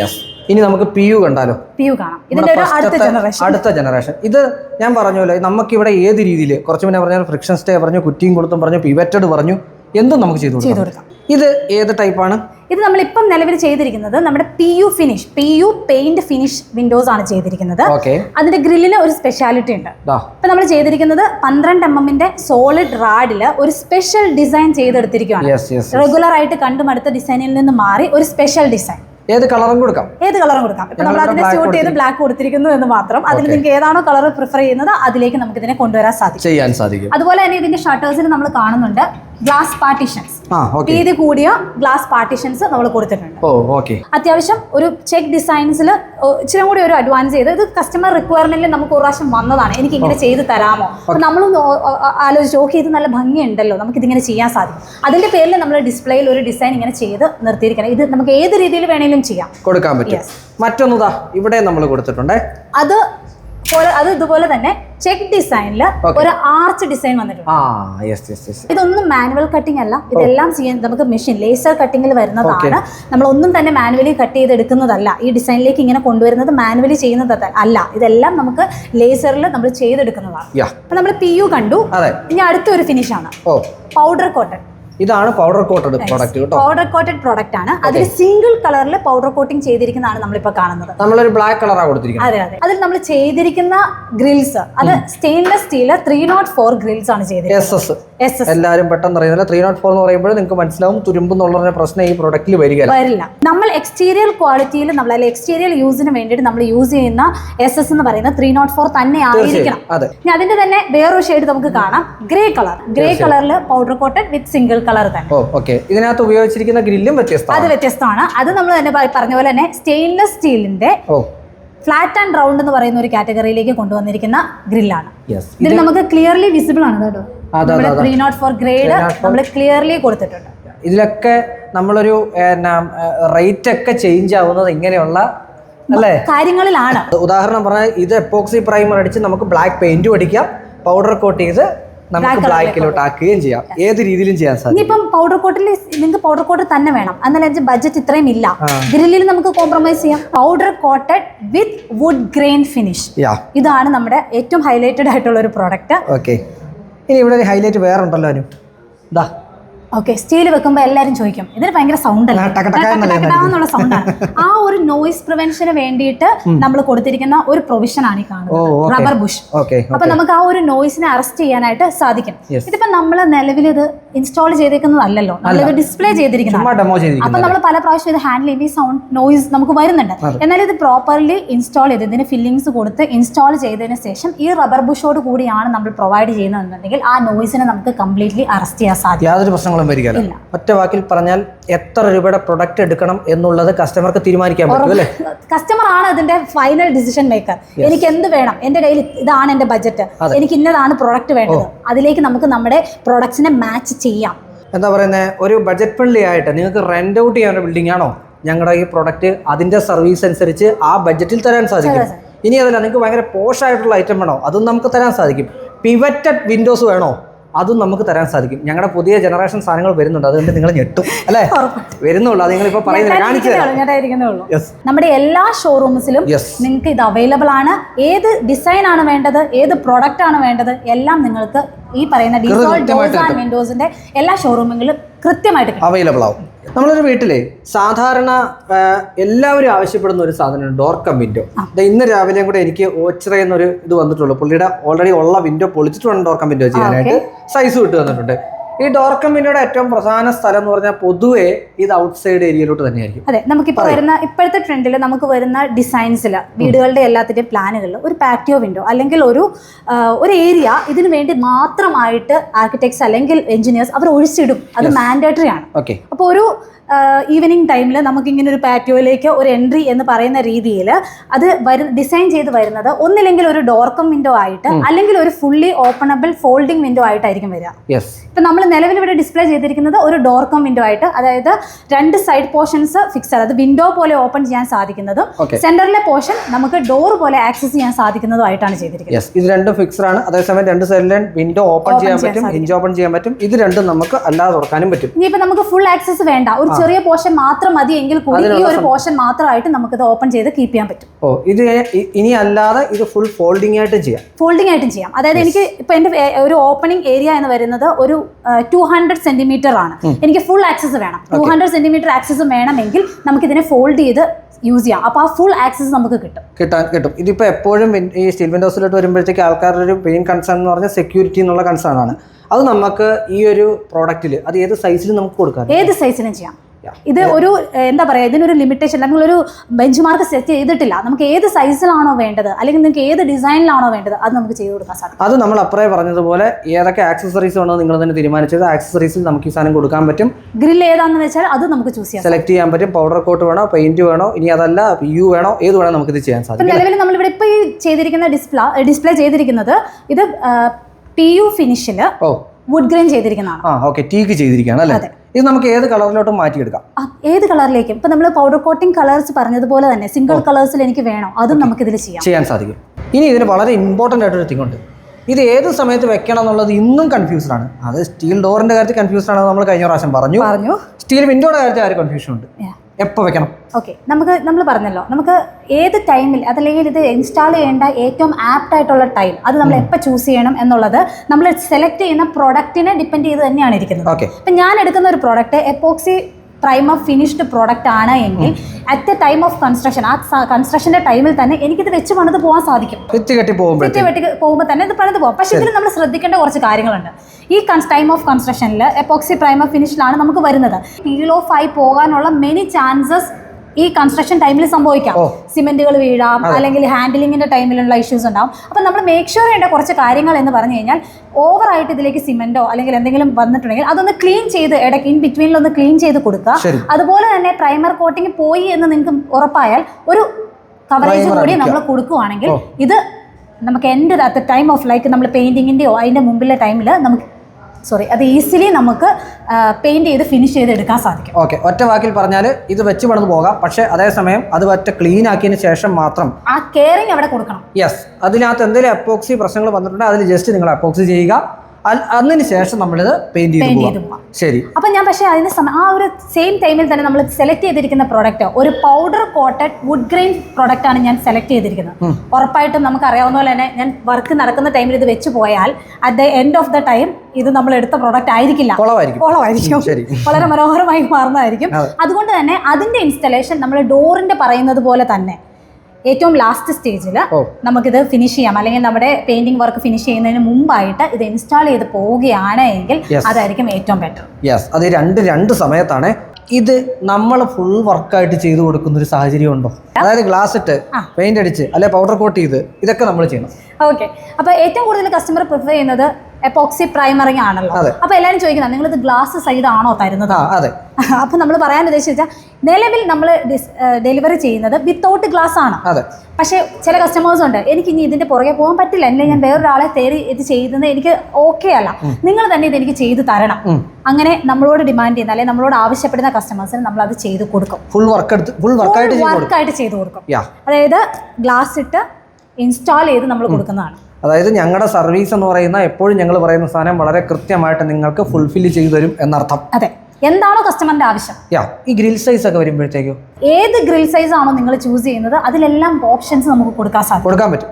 Speaker 2: യെസ് ഇനി നമുക്ക് പി യു കണ്ടാലോ?
Speaker 1: പി യു കാണാം. ഇതിന്റെ ഒരു അടുത്ത ജനറേഷൻ
Speaker 2: അടുത്ത ജനറേഷൻ ഇത് ഞാൻ പറഞ്ഞല്ലോ നമുക്കിവിടെ ഏത് രീതിയിൽ കുറച്ച് മുന്നേ പറഞ്ഞാൽ ഫ്രിക്ഷൻ സ്റ്റേ പറഞ്ഞു കുറ്റിയും കൊടുത്തും പറഞ്ഞു പിവറ്റഡ് പറഞ്ഞു എന്തും നമുക്ക് ചെയ്തു കൊടുക്കാം. ഇത് ഏത് ടൈപ്പാണ്
Speaker 1: ഇത് നമ്മളിപ്പം നിലവിൽ ചെയ്തിരിക്കുന്നത് നമ്മുടെ P U finish P U paint finish windows ആണ് ചെയ്തിരിക്കുന്നത്. അതിന്റെ ഗ്രില്ലിന് ഒരു സ്പെഷ്യാലിറ്റി ഉണ്ട്. ഇപ്പൊ നമ്മൾ ചെയ്തിരിക്കുന്നത് പന്ത്രണ്ട് എം എമ്മിന്റെ സോളിഡ് റാഡിൽ ഒരു സ്പെഷ്യൽ ഡിസൈൻ ചെയ്തെടുത്തിരിക്കുകയാണ് റെഗുലർ ആയിട്ട് കണ്ടുമടുത്ത ഡിസൈനിൽ നിന്ന് മാറി ഒരു സ്പെഷ്യൽ ഡിസൈൻ
Speaker 2: ഏത് കളറും കൊടുക്കാം.
Speaker 1: ഏത് കളറും കൊടുക്കാം. ഇപ്പൊ നമ്മൾ അതിനെ സ്യൂട്ട് ചെയ്ത് ബ്ലാക്ക് കൊടുത്തിരിക്കുന്നു എന്ന് മാത്രം അതിൽ നിങ്ങൾക്ക് ഏതാണോ കളർ പ്രിഫർ ചെയ്യുന്നത് അതിലേക്ക് നമുക്ക് ഇതിനെ കൊണ്ടുവരാൻ സാധിക്കും.
Speaker 2: ചെയ്യാൻ സാധിക്കും.
Speaker 1: അതുപോലെ തന്നെ ഇതിന്റെ ഷട്ടേഴ്സിൽ നമ്മൾ കാണുന്നുണ്ട്. ഗ്ലാസ് പാർട്ടീഷൻസ് വീതി കൂടിയ ഗ്ലാസ് പാർട്ടീഷൻസ് നമ്മൾ കൊടുത്തിട്ടുണ്ട്. അത്യാവശ്യം ഒരു ചെക്ക് ഡിസൈൻസിൽ ഇച്ചിരി കൂടി ഒരു അഡ്വാൻസ് ചെയ്ത് ഇത് കസ്റ്റമർ റിക്വയർമെന്റിൽ നമുക്ക് ഒരു പ്രാവശ്യം വന്നതാണ്. എനിക്ക് ഇങ്ങനെ ചെയ്ത് തരാമോ? അപ്പൊ നമ്മളും ആലോചിച്ച് ഓക്കെ ഇത് നല്ല ഭംഗിയുണ്ടല്ലോ. നമുക്ക് ഇതിങ്ങനെ ചെയ്യാൻ സാധിക്കും. അതിന്റെ പേരിൽ നമ്മൾ ഡിസ്പ്ലേയിൽ ഒരു ഡിസൈൻ ഇങ്ങനെ ചെയ്ത് നിർത്തിയിരിക്കണം. ഇത് നമുക്ക് ഏത് രീതിയിൽ വേണമെങ്കിലും ചെയ്യാം.
Speaker 2: കൊടുക്കാൻ പറ്റും. മറ്റൊന്നുതാ ഇവിടെ നമ്മൾ കൊടുത്തിട്ടുണ്ട്.
Speaker 1: അത് പോലെ അത് ഇതുപോലെ തന്നെ ചെക്ക് ഡിസൈനിൽ ഒരു ആർച്ച് ഡിസൈൻ വന്നിട്ടുണ്ട്. ഇതൊന്നും മാനുവൽ കട്ടിംഗ് അല്ല. ഇതെല്ലാം ചെയ്യാൻ നമുക്ക് മെഷീൻ ലേസർ കട്ടിങ്ങിൽ വരുന്നതാണ്. നമ്മൾ ഒന്നും തന്നെ മാനുവലി കട്ട് ചെയ്തെടുക്കുന്നതല്ല ഈ ഡിസൈനിലേക്ക് ഇങ്ങനെ കൊണ്ടുവരുന്നത് മാനുവലി ചെയ്യുന്നത് അല്ല. ഇതെല്ലാം നമുക്ക് ലേസറിൽ നമ്മൾ ചെയ്തെടുക്കുന്നതാണ്. നമ്മൾ പി യു കണ്ടു. ഇനി അടുത്തൊരു ഫിനിഷാണ്
Speaker 2: ഓ.
Speaker 1: പൗഡർ കോട്ടൺ
Speaker 2: ഇതാണ് പൗഡർ കോട്ടഡ് പ്രോഡക്റ്റ് കേട്ടോ
Speaker 1: പൗഡർ കോട്ടഡ് പ്രോഡക്റ്റ് ആണ്. അതിൽ സിംഗിൾ കളറിൽ പൗഡർ കോട്ടിംഗ് ചെയ്തിരിക്കുന്നതാണ് നമ്മളിപ്പോൾ കാണുന്നത്.
Speaker 2: നമ്മളൊരു ബ്ലാക്ക് കളറാണ് കൊടുത്തിരിക്കുന്നത്.
Speaker 1: അതെ അതെ. അതിൽ നമ്മൾ ചെയ്തിരിക്കുന്ന ഗ്രിൽസ് അത് stainless steel three nought four grills ആണ് ചെയ്തിരിക്കുന്നത്.
Speaker 2: എല്ലാവരും പെട്ടെന്ന് അറിയുന്നില്ല ത്രീ നോട്ട് ഫോർ എന്ന് പറയുമ്പോൾ നിങ്ങൾക്ക് മനസ്സിലാവും തുരുമ്പ് എന്നുള്ള പ്രശ്നം ഈ പ്രൊഡക്റ്റിൽ വരികയല്ല.
Speaker 1: വരില്ല. നമ്മൾ എക്സ്റ്റീരിയർ ക്വാളിറ്റിയിൽ നമ്മൾ അല്ലെങ്കിൽ എക്സ്റ്റീരിയർ യൂസിന് വേണ്ടിയിട്ട് നമ്മൾ യൂസ് ചെയ്യുന്ന എസ് എസ് എന്ന് പറയുന്ന ത്രീ നോട്ട് ഫോർ തന്നെ ആയിരിക്കണം. അതിന്റെ തന്നെ വേറൊരു ഷെയ്ഡ് നമുക്ക് കാണാം. ഗ്രേ കളർ ഗ്രേ കളറിൽ powder coated with single colour തന്നെ.
Speaker 2: ഓക്കെ. ഇതിനകത്ത് ഉപയോഗിച്ചിരിക്കുന്ന ഗ്രില്ലും വ്യത്യസ്തമാണ്.
Speaker 1: അത് വ്യത്യസ്തമാണ്. അത് നമ്മൾ തന്നെ പറഞ്ഞ പോലെ തന്നെ സ്റ്റെയിൻലെസ് സ്റ്റീലിന്റെ ഫ്ലാറ്റ് ആൻഡ് റൗണ്ട് എന്ന് പറയുന്ന ഒരു കാറ്റഗറിയിലേക്ക് കൊണ്ടുവന്നിരിക്കുന്ന ഗ്രില്ലാണ്. ഇതിൽ നമുക്ക് ക്ലിയർലി വിസിബിൾ ആണ് കേട്ടോ. ത്രീ നോട്ട് ഫോർ ഗ്രേഡ് നമ്മൾ ക്ലിയർലി കൊടുത്തിട്ടുണ്ട്.
Speaker 2: ഇതിലൊക്കെ നമ്മളൊരു റേറ്റ് ഒക്കെ ചേഞ്ച് ആവുന്നത് ഇങ്ങനെയുള്ള അല്ലേ?
Speaker 1: കാര്യങ്ങളിലാണ്.
Speaker 2: ഉദാഹരണം പറഞ്ഞാൽ ഇത് എപ്പോക്സി പ്രൈമർ അടിച്ച് നമുക്ക് ബ്ലാക്ക് പെയിന്റ് അടിക്കാം. പൗഡർ കോട്ട് ചെയ്ത് നമുക്ക് ബ്ലാക്കിലോട്ട് ആക്കുകയും ചെയ്യാം. ഏത് രീതിയിലും ചെയ്യാൻ സാധിക്കും.
Speaker 1: ഇപ്പം പൗഡർ കോട്ടിൽ നിങ്ങൾക്ക് പൗഡർ കോട്ട് തന്നെ വേണം. എന്നാലും ബഡ്ജറ്റ് ഇത്രയും ഇല്ല. ഗ്രില്ലിൽ നമുക്ക് കോംപ്രമൈസ് ചെയ്യാം. Powder coated with wood grain finish ഇതാണ് നമ്മുടെ ഏറ്റവും ഹൈലൈറ്റഡ് ആയിട്ടുള്ള ഒരു പ്രോഡക്റ്റ്
Speaker 2: ഓക്കെ ഇനി ഇവിടെ ഒരു ഹൈലൈറ്റ് വേറെ ഉണ്ടല്ലോ അനു. ദാ.
Speaker 1: ഓക്കെ സ്റ്റീൽ വെക്കുമ്പോൾ എല്ലാവരും ചോദിക്കും. ഇതിന് ഭയങ്കര സൗണ്ട് എന്നുള്ള സൗണ്ടാണ് ആ ഒരു നോയിസ് പ്രിവെൻഷന് വേണ്ടിയിട്ട് നമ്മൾ കൊടുത്തിരിക്കുന്ന ഒരു പ്രൊവിഷൻ ആണ് ഈ കാണുന്നത്. റബ്ബർ ബുഷ് അപ്പൊ നമുക്ക് ആ ഒരു നോയിസിനെ അറസ്റ്റ് ചെയ്യാനായിട്ട് സാധിക്കും. ഇതിപ്പോ നമ്മൾ നിലവിൽ ഇത് ഇൻസ്റ്റാൾ ചെയ്തേക്കുന്നതല്ലോ നമ്മളിത് ഡിസ്പ്ലേ
Speaker 2: ചെയ്തിരിക്കുന്നത്
Speaker 1: അപ്പൊ നമ്മൾ പല പ്രാവശ്യം ഇത് ഹാൻഡിൽ ചെയ്യുമ്പോൾ ഈ സൗണ്ട് നോയിസ് നമുക്ക് വരുന്നുണ്ട്. എന്നാൽ ഇത് പ്രോപ്പർലി ഇൻസ്റ്റാൾ ചെയ്ത് ഇതിന് ഫില്ലിങ്സ് കൊടുത്ത് ഇൻസ്റ്റാൾ ചെയ്തതിന് ശേഷം ഈ റബ്ബർ ബുഷോട് കൂടിയാണ് നമ്മൾ പ്രൊവൈഡ് ചെയ്യുന്നതെന്നുണ്ടെങ്കിൽ ആ നോയിസിനെ നമുക്ക് കംപ്ലീറ്റ്ലി അറസ്റ്റ് ചെയ്യാൻ സാധിക്കും.
Speaker 2: യാതൊരു പ്രശ്നങ്ങളും വരികയില്ല.
Speaker 1: ഇല്ല.
Speaker 2: ഒറ്റ വാക്കിൽ പറഞ്ഞാൽ എത്ര രൂപയുടെ പ്രൊഡക്റ്റ് എടുക്കണം എന്നുള്ളത് കസ്റ്റമർക്ക് തീരുമാനിക്കാൻ പറ്റും അല്ലേ?
Speaker 1: കസ്റ്റമർ ആണ് അതിന്റെ ഫൈനൽ ഡിസിഷൻ മേക്കർ എനിക്ക് എന്ത് വേണം? എന്റെ കയ്യിൽ ഇതാണ് എന്റെ ബജറ്റ് എനിക്ക് ഇന്നതാണ് പ്രൊഡക്റ്റ് വേണ്ടത്. അതിലേക്ക് നമുക്ക് നമ്മുടെ പ്രൊഡക്ട്സിനെ മാച്ച് ചെയ്യാം.
Speaker 2: എന്താ പറയുന്നത് ഒരു ബഡ്ജറ്റ് ഫ്രണ്ട്ലി ആയിട്ട് നിങ്ങൾക്ക് റെന്റ് ഔട്ട് ചെയ്യാൻ ബിൽഡിംഗ് ആണോ? ഞങ്ങളുടെ ഈ പ്രൊഡക്റ്റ് അതിന്റെ സർവീസ് അനുസരിച്ച് ആ ബഡ്ജറ്റിൽ തരാൻ സാധിക്കും. ഇനി അതല്ല നിങ്ങൾക്ക് ഭയങ്കര പോഷായിട്ടുള്ള ഐറ്റം വേണോ? അതും നമുക്ക് തരാൻ സാധിക്കും. പിവറ്റഡ് വിൻഡോസ് വേണോ? അതും നമുക്ക് തരാൻ സാധിക്കും. ഞങ്ങളുടെ പുതിയ ജനറേഷൻ സാധനങ്ങൾ വരുന്നുണ്ട്. അതുകൊണ്ട് നിങ്ങൾ ഞെട്ടും. അല്ലേ? വരുന്നുള്ളൂ. അത് നിങ്ങളിപ്പോൾ പറയുന്നത് കാണിച്ചു
Speaker 1: നമ്മുടെ എല്ലാ ഷോറൂംസിലും നിങ്ങൾക്ക് ഇത് അവൈലബിൾ ആണ്. ഏത് ഡിസൈൻ ആണ് വേണ്ടത്? ഏത് പ്രോഡക്റ്റ് ആണ് വേണ്ടത്? എല്ലാം നിങ്ങൾക്ക് ഈ പറയുന്ന ഡിസോൾ ഡോസ് ആൻഡ് വിൻഡോസിന്റെ എല്ലാ ഷോറൂമുകളിലും കൃത്യമായിട്ട്
Speaker 2: അവൈലബിൾ ആവും. നമ്മളൊരു വീട്ടിലെ സാധാരണ എല്ലാവരും ആവശ്യപ്പെടുന്ന ഒരു സാധനമാണ് ഡോർ കം വിൻഡോ ഇന്ന് രാവിലെയും കൂടെ എനിക്ക് ഓച്ചറ എന്നൊരു ഇത് വന്നിട്ടുള്ളൂ. പുള്ളിയുടെ ഓൾറെഡി ഉള്ള വിൻഡോ പൊളിച്ചിട്ട് വേണം കം വിൻഡോ ചെയ്യാനായിട്ട് സൈസ് വിട്ട് വന്നിട്ടുണ്ട് ഈ ഡോർക്കം കമ്പനിയുടെ ഏറ്റവും പ്രധാന സ്ഥലം എന്ന് പറഞ്ഞാൽ പൊതുവേ ഇത് ഔട്ട്സൈഡ് ഏരിയയിലോട്ട് തന്നെയായിരിക്കും.
Speaker 1: അതെ നമുക്ക് നമുക്കിപ്പോൾ വരുന്ന ഇപ്പോഴത്തെ ട്രെൻഡിൽ നമുക്ക് വരുന്ന ഡിസൈൻസിൽ വീടുകളുടെ എല്ലാത്തിന്റെ പ്ലാനുകളിൽ ഒരു പാറ്റിയോ വിൻഡോ അല്ലെങ്കിൽ ഒരു ഒരു ഏരിയ ഇതിനു വേണ്ടി മാത്രമായിട്ട് ആർക്കിടെക്ട്സ് അല്ലെങ്കിൽ എഞ്ചിനീയേഴ്സ് അവർ ഒഴിച്ചിടും. അത് മാൻഡേറ്ററി ആണ്.
Speaker 2: ഓക്കെ
Speaker 1: അപ്പോൾ ഒരു ഈവനിങ് ടൈമിൽ നമുക്കിങ്ങനെ ഒരു പാറ്റിയോയിലേക്ക് ഒരു എൻട്രി എന്ന് പറയുന്ന രീതിയിൽ അത് വരു ഡിസൈൻ ചെയ്ത് വരുന്നത് ഒന്നില്ലെങ്കിൽ ഒരു ഡോർക്കം വിൻഡോ ആയിട്ട് അല്ലെങ്കിൽ ഒരു ഫുള്ളി ഓപ്പണബിൾ ഫോൾഡിംഗ് വിൻഡോ ആയിട്ടായിരിക്കും വരിക. ഇപ്പം നമ്മൾ നിലവിൽ ഇവിടെ ഡിസ്പ്ലേ ചെയ്തിരിക്കുന്നത് ഒരു ഡോർ കം വിൻഡോ ആയിട്ട് അതായത് രണ്ട് സൈഡ് പോർഷൻസ് ഫിക്സ് അതായത് വിൻഡോ പോലെ ഓപ്പൺ ചെയ്യാൻ സാധിക്കുന്നതും സെന്ററിലെ പോർഷൻ നമുക്ക് ഡോർ പോലെ ആക്സസ് ചെയ്യാൻ സാധിക്കുന്നതും ആയിട്ടാണ്
Speaker 2: ചെയ്തിരിക്കുന്നത് ഇത് രണ്ടും ഫിക്സഡ് ആണ്. അതേസമയം രണ്ട് സൈഡിലെ വിൻഡോ ഓപ്പൺ ചെയ്യാൻ
Speaker 1: ചെയ്യാൻ
Speaker 2: പറ്റും ഹിഞ്ച് ഓപ്പൺ ചെയ്യാൻ പറ്റും. ഇത് രണ്ടും നമുക്ക് അല്ലാതെ തുറക്കാനും പറ്റും.
Speaker 1: ഇനി ഇപ്പൊ നമുക്ക് ഫുൾ ആക്സസ് വേണ്ട. ഒരു ചെറിയ പോർഷൻ മാത്രം മതി എങ്കിൽ കൂടി ഈ ഒരു പോർഷൻ മാത്രമായിട്ട് നമുക്ക് ഇത് ഓപ്പൺ ചെയ്ത് കീപ്പ് ചെയ്യാൻ പറ്റും.
Speaker 2: ഓ ഇത് ഇനി അല്ലാതെ ഇത് ഫുൾ ഫോൾഡിംഗ് ആയിട്ട് ചെയ്യാം.
Speaker 1: ഫോൾഡിംഗ് ആയിട്ടും ചെയ്യാം. അതായത് എനിക്ക് ഇപ്പൊ എന്റെ ഒരു ഓപ്പണിംഗ് ഏരിയ എന്ന് വരുന്നത് ഒരു ടു ഹൺഡ്രഡ് സെന്റിമീറ്റർ ആണ്. എനിക്ക് ഫുൾ ആക്സസ് വേണം. ടു ഹൺഡ്രഡ് സെന്റിമീറ്റർ ആക്സസ് വേണമെങ്കിൽ നമുക്ക് ഇതിനെ ഫോൾഡ് ചെയ്ത് യൂസ് ചെയ്യാം. അപ്പോൾ ആ ഫുൾ ആക്സസ് നമുക്ക് കിട്ടും.
Speaker 2: കിട്ടാൻ കിട്ടും. ഇതിപ്പോ എപ്പോഴും ഈ സ്റ്റീൽ വിൻഡോസിലോട്ട് വരുമ്പോഴത്തേക്ക് ആൾക്കാരുടെ ഒരു മെയിൻ കൺസേൺ എന്ന് പറഞ്ഞാൽ സെക്യൂരിറ്റി എന്നുള്ള കൺസേൺ ആണ്. അത് നമുക്ക് ഈ ഒരു പ്രോഡക്റ്റിൽ അത് ഏത് സൈസിലും നമുക്ക് കൊടുക്കാം.
Speaker 1: ഏത് സൈസിലും ചെയ്യാം. ഇത് ഒരു എന്താ പറയുക ഇതിനൊരു ലിമിറ്റേഷൻ അല്ലെങ്കിൽ ഒരു ബെഞ്ച് മാർക്ക് സെറ്റ് ചെയ്തിട്ടില്ല. നമുക്ക് ഏത് സൈസിലാണോ വേണ്ടത് അല്ലെങ്കിൽ നിങ്ങൾക്ക് ഏത് ഡിസൈനിലാണോ വേണ്ടത് അത് നമുക്ക് ചെയ്തു കൊടുക്കാൻ സാധിക്കും.
Speaker 2: അത് നമ്മൾ അപ്പറേ പറഞ്ഞതുപോലെ ഏതൊക്കെ ആക്സസറീസ് ആണോ നിങ്ങൾ തന്നെ തീരുമാനിച്ചത് ആക്സസറീസിൽ നമുക്ക് ഈ സാധനം കൊടുക്കാൻ പറ്റും.
Speaker 1: ഗ്രിൽ ഏതാന്ന് വെച്ചാൽ അത് നമുക്ക് ചൂസ് ചെയ്യാം
Speaker 2: സെലക്ട് ചെയ്യാൻ പറ്റും. പൗഡർ കോട്ട് വേണോ പെയിന്റ് വേണോ ഇനി അതല്ല യു വേണോ ഏത് വേണോ നമുക്ക് ഇത്
Speaker 1: ചെയ്യാൻ
Speaker 2: സാധിക്കും
Speaker 1: നിലവിൽ നമ്മളിവിടെ ഇപ്പോൾ ഈ ചെയ്തിരിക്കുന്ന ഡിസ്പ്ലേ ഡിസ്പ്ലേ ചെയ്തിരിക്കുന്നത് ഇത് പി യു ഫിനിഷിൽ വുഡ് ഗ്രെയിൻ ചെയ്തിരിക്കുന്നതാണ്.
Speaker 2: ഓക്കെ ടീക്ക് ചെയ്തിരിക്കുകയാണ് അല്ലേ? ഇത് നമുക്ക് ഏത് കളറിലോട്ടും മാറ്റിയെടുക്കാം.
Speaker 1: ഏത് കളറിലേക്കും? ഇപ്പൊ നമ്മൾ പൗഡർ കോട്ടിംഗ് കളേഴ്സ് പറഞ്ഞതുപോലെ തന്നെ സിംഗിൾ കളേഴ്സിൽ എനിക്ക് വേണം. അതും നമുക്ക് ഇതിൽ ചെയ്യാം.
Speaker 2: ചെയ്യാൻ സാധിക്കും. ഇനി ഇതിന് വളരെ ഇമ്പോർട്ടന്റ് ആയിട്ടൊരു തിങ് ഉണ്ട്. ഇത് ഏത് സമയത്ത് വെക്കണം എന്നുള്ളത് ഇന്നും കൺഫ്യൂസ്ഡ് ആണ്. അത് സ്റ്റീൽ ഡോറിന്റെ കാര്യത്തിൽ കൺഫ്യൂസ്ഡ് ആണെന്ന് നമ്മൾ കഴിഞ്ഞ പ്രാവശ്യം പറഞ്ഞു.
Speaker 1: പറഞ്ഞു.
Speaker 2: സ്റ്റീൽ വിൻഡോയുടെ കാര്യത്തിൽ ആ ഒരു കൺഫ്യൂഷൻ ഉണ്ട്. എപ്പോൾ വെക്കണം?
Speaker 1: ഓക്കെ നമുക്ക് നമ്മൾ പറഞ്ഞല്ലോ നമുക്ക് ഏത് ടൈമിൽ അതല്ലെങ്കിൽ ഇത് ഇൻസ്റ്റാൾ ചെയ്യേണ്ട ഏറ്റവും ആപ്റ്റ് ആയിട്ടുള്ള ടൈം അത് നമ്മൾ എപ്പോൾ ചൂസ് ചെയ്യണം എന്നുള്ളത് നമ്മൾ സെലക്ട് ചെയ്യുന്ന പ്രൊഡക്റ്റിനെ ഡിപ്പെൻഡ് ചെയ്ത് തന്നെയാണ് ഇരിക്കുന്നത്.
Speaker 2: ഓക്കെ
Speaker 1: ഇപ്പം ഞാൻ എടുക്കുന്ന ഒരു product epoxy primer finished product ആണ് എങ്കിൽ at the time of construction ആ കൺസ്ട്രക്ഷന്റെ ടൈമിൽ തന്നെ എനിക്കിത് വെച്ച് പണിത് പോകാൻ സാധിക്കും.
Speaker 2: ഭിത്തി കെട്ടി
Speaker 1: പോകുമ്പോൾ തന്നെ ഇത് പണിത് പോകും പക്ഷേ ഇതിൽ നമ്മൾ ശ്രദ്ധിക്കേണ്ട കുറച്ച് കാര്യങ്ങളുണ്ട്. ഈ ടൈം ഓഫ് കൺസ്ട്രക്ഷനിൽ എപ്പോക്സി പ്രൈമർ ഫിനിഷിലാണ് നമുക്ക് വരുന്നത്. പീൽ ഓഫ് ആയി പോകാനുള്ള മെനി ചാൻസസ് ഈ കൺസ്ട്രക്ഷൻ ടൈമിൽ സംഭവിക്കാം. സിമെന്റുകൾ വീഴാം അല്ലെങ്കിൽ ഹാൻഡിലിങ്ങിന്റെ ടൈമിലുള്ള ഇഷ്യൂസ് ഉണ്ടാവും. അപ്പം നമ്മൾ മേക്ക് ഷുവർ ചെയ്യേണ്ട കുറച്ച് കാര്യങ്ങൾ എന്ന് പറഞ്ഞു കഴിഞ്ഞാൽ ഓവറായിട്ട് ഇതിലേക്ക് സിമെന്റോ അല്ലെങ്കിൽ എന്തെങ്കിലും വന്നിട്ടുണ്ടെങ്കിൽ അതൊന്ന് ക്ലീൻ ചെയ്ത് ഇടയ്ക്ക് ഇൻ ബിറ്റ്വീനിൽ ഒന്ന് ക്ലീൻ ചെയ്ത് കൊടുക്കുക. അതുപോലെ തന്നെ പ്രൈമർ കോട്ടിംഗ് പോയി എന്ന് നിങ്ങൾക്ക് ഉറപ്പായാൽ ഒരു കവറേജ് കൂടി നമ്മൾ കൊടുക്കുവാണെങ്കിൽ ഇത് നമുക്ക് എന്റെ അറ്റ് ടൈം ഓഫ് ലൈക്ക് നമ്മൾ പെയിന്റിങ്ങിന്റെയോ അതിന്റെ മുമ്പിലെ ടൈമിൽ നമുക്ക് സോറി അത് ഈസിലി നമുക്ക് പെയിന്റ് ചെയ്ത് ഫിനിഷ് ചെയ്ത് എടുക്കാൻ സാധിക്കും.
Speaker 2: ഓക്കെ ഒറ്റ വാക്കിൽ പറഞ്ഞാൽ ഇത് വെച്ച് പണിത് പോകാം. പക്ഷേ അതേസമയം അത് ഒറ്റ ക്ലീൻ ആക്കിയതിന് ശേഷം മാത്രം.
Speaker 1: ആ കെയറിങ് അവിടെ കൊടുക്കണം.
Speaker 2: യെസ് അതിനകത്ത് എന്തെങ്കിലും അപ്പോക്സി പ്രശ്നങ്ങൾ വന്നിട്ടുണ്ടെങ്കിൽ അതിൽ ജസ്റ്റ് നിങ്ങൾ അപ്പോക്സി ചെയ്യുക. അതിന് ശേഷം നമ്മളിത് പെയിന്റ് ചെയ്ത് പോകാം ശരി.
Speaker 1: അപ്പൊ ഞാൻ പക്ഷേ അതിന് സമയം ആ ഒരു സെയിം ടൈമിൽ തന്നെ നമ്മൾ സെലക്ട് ചെയ്തിരിക്കുന്ന പ്രോഡക്റ്റ് ഒരു powder coated wood grain product ആണ് ഞാൻ സെലക്ട് ചെയ്തിരിക്കുന്നത്. ഉറപ്പായിട്ടും നമുക്ക് അറിയാവുന്ന പോലെ തന്നെ ഞാൻ വർക്ക് നടക്കുന്ന ടൈമിൽ ഇത് വെച്ച് പോയാൽ at the end of the time ഇത് നമ്മൾ എടുത്ത പ്രോഡക്റ്റ് ആയിരിക്കില്ല.
Speaker 2: കുളമായിരിക്കും
Speaker 1: വളരെ മനോഹരമായി മാറുന്നതായിരിക്കും. അതുകൊണ്ട് തന്നെ അതിന്റെ ഇൻസ്റ്റലേഷൻ നമ്മൾ ഡോറിന്റെ പറയുന്നത് പോലെ തന്നെ ഏറ്റവും ലാസ്റ്റ് സ്റ്റേജിൽ. നമുക്കിത് ഫിനിഷ് ചെയ്യാം. അല്ലെങ്കിൽ നമ്മുടെ പെയിന്റിംഗ് വർക്ക് ഫിനിഷ് ചെയ്യുന്നതിന് മുമ്പായിട്ട് ഇത് ഇൻസ്റ്റാൾ ചെയ്ത് പോവുകയാണ് എങ്കിൽ അതായിരിക്കും ഏറ്റവും ബെറ്റർ
Speaker 2: യെസ് അത് രണ്ട് രണ്ട് സമയത്താണ്. ഇത് നമ്മൾ ഫുൾ വർക്കായിട്ട് ചെയ്തു കൊടുക്കുന്ന ഒരു സാഹചര്യം ഉണ്ടോ? അതായത് ഗ്ലാസ് ഇട്ട് പെയിന്റ് അടിച്ച് അല്ലെ പൗഡർ കോട്ട് ചെയ്ത് ഇതൊക്കെ നമ്മൾ ചെയ്യണം.
Speaker 1: ഓക്കെ അപ്പൊ ഏറ്റവും കൂടുതൽ കസ്റ്റമർ പ്രിഫർ ചെയ്യുന്നത് എപ്പോക്സി പ്രൈമറിങ് ആണല്ലോ.
Speaker 2: അപ്പൊ
Speaker 1: എല്ലാരും എല്ലാവരും നിങ്ങൾ ഇത് ഗ്ലാസ് സൈഡ് ആണോ തരുന്നത്?
Speaker 2: അപ്പൊ അതെ.
Speaker 1: അപ്പോൾ നമ്മൾ പറയാൻ ഉദ്ദേശിച്ചാൽ നിലവിൽ നമ്മൾ ഡെലിവറി ചെയ്യുന്നത് വിത്തൗട്ട് ഗ്ലാസ് ആണ്. പക്ഷെ ചില കസ്റ്റമേഴ്സ് ഉണ്ട് എനിക്ക് ഇനി ഇതിന്റെ പുറകെ പോകാൻ പറ്റില്ല അല്ലെങ്കിൽ ഞാൻ വേറൊരാളെ തേടി ഇത് ചെയ്യുന്നത് എനിക്ക് ഓക്കെ അല്ല. നിങ്ങൾ തന്നെ ഇത് എനിക്ക് ചെയ്തു തരണം. അങ്ങനെ നമ്മളോട് ഡിമാൻഡ് ചെയ്യുന്ന അല്ലെങ്കിൽ നമ്മളോട് ആവശ്യപ്പെടുന്ന കസ്റ്റമേഴ്സിന് നമ്മൾ അത് ചെയ്ത് കൊടുക്കും.
Speaker 2: ഫുൾ വർക്ക് ഫുൾ വർക്കായിട്ട് ചെയ്ത് കൊടുക്കും.
Speaker 1: അതായത് ഗ്ലാസ് ഇട്ട് ഇൻസ്റ്റാൾ ചെയ്ത് നമ്മൾ കൊടുക്കുന്നതാണ്.
Speaker 2: അതായത് ഞങ്ങളുടെ സർവീസ് എന്ന് പറയുന്ന എപ്പോഴും ഞങ്ങൾ പറയുന്ന സാധനം വളരെ കൃത്യമായിട്ട് നിങ്ങൾക്ക് ഫുൾഫിൽ ചെയ്തു തരും എന്നർത്ഥം.
Speaker 1: അതെ. എന്താണോ കസ്റ്റമറിന്റെ ആവശ്യം?
Speaker 2: യാ ഈ ഗ്രിൽ സൈസ് ഒക്കെ വരുമ്പോഴത്തേക്കോ?
Speaker 1: ഏത് ഗ്രിൽ സൈസ് ആണോ നിങ്ങൾ ചൂസ് ചെയ്യുന്നത് അതിലെല്ലാം ഓപ്ഷൻസ് നമുക്ക് കൊടുക്കാൻ സാധിക്കും.
Speaker 2: കൊടുക്കാൻ പറ്റും.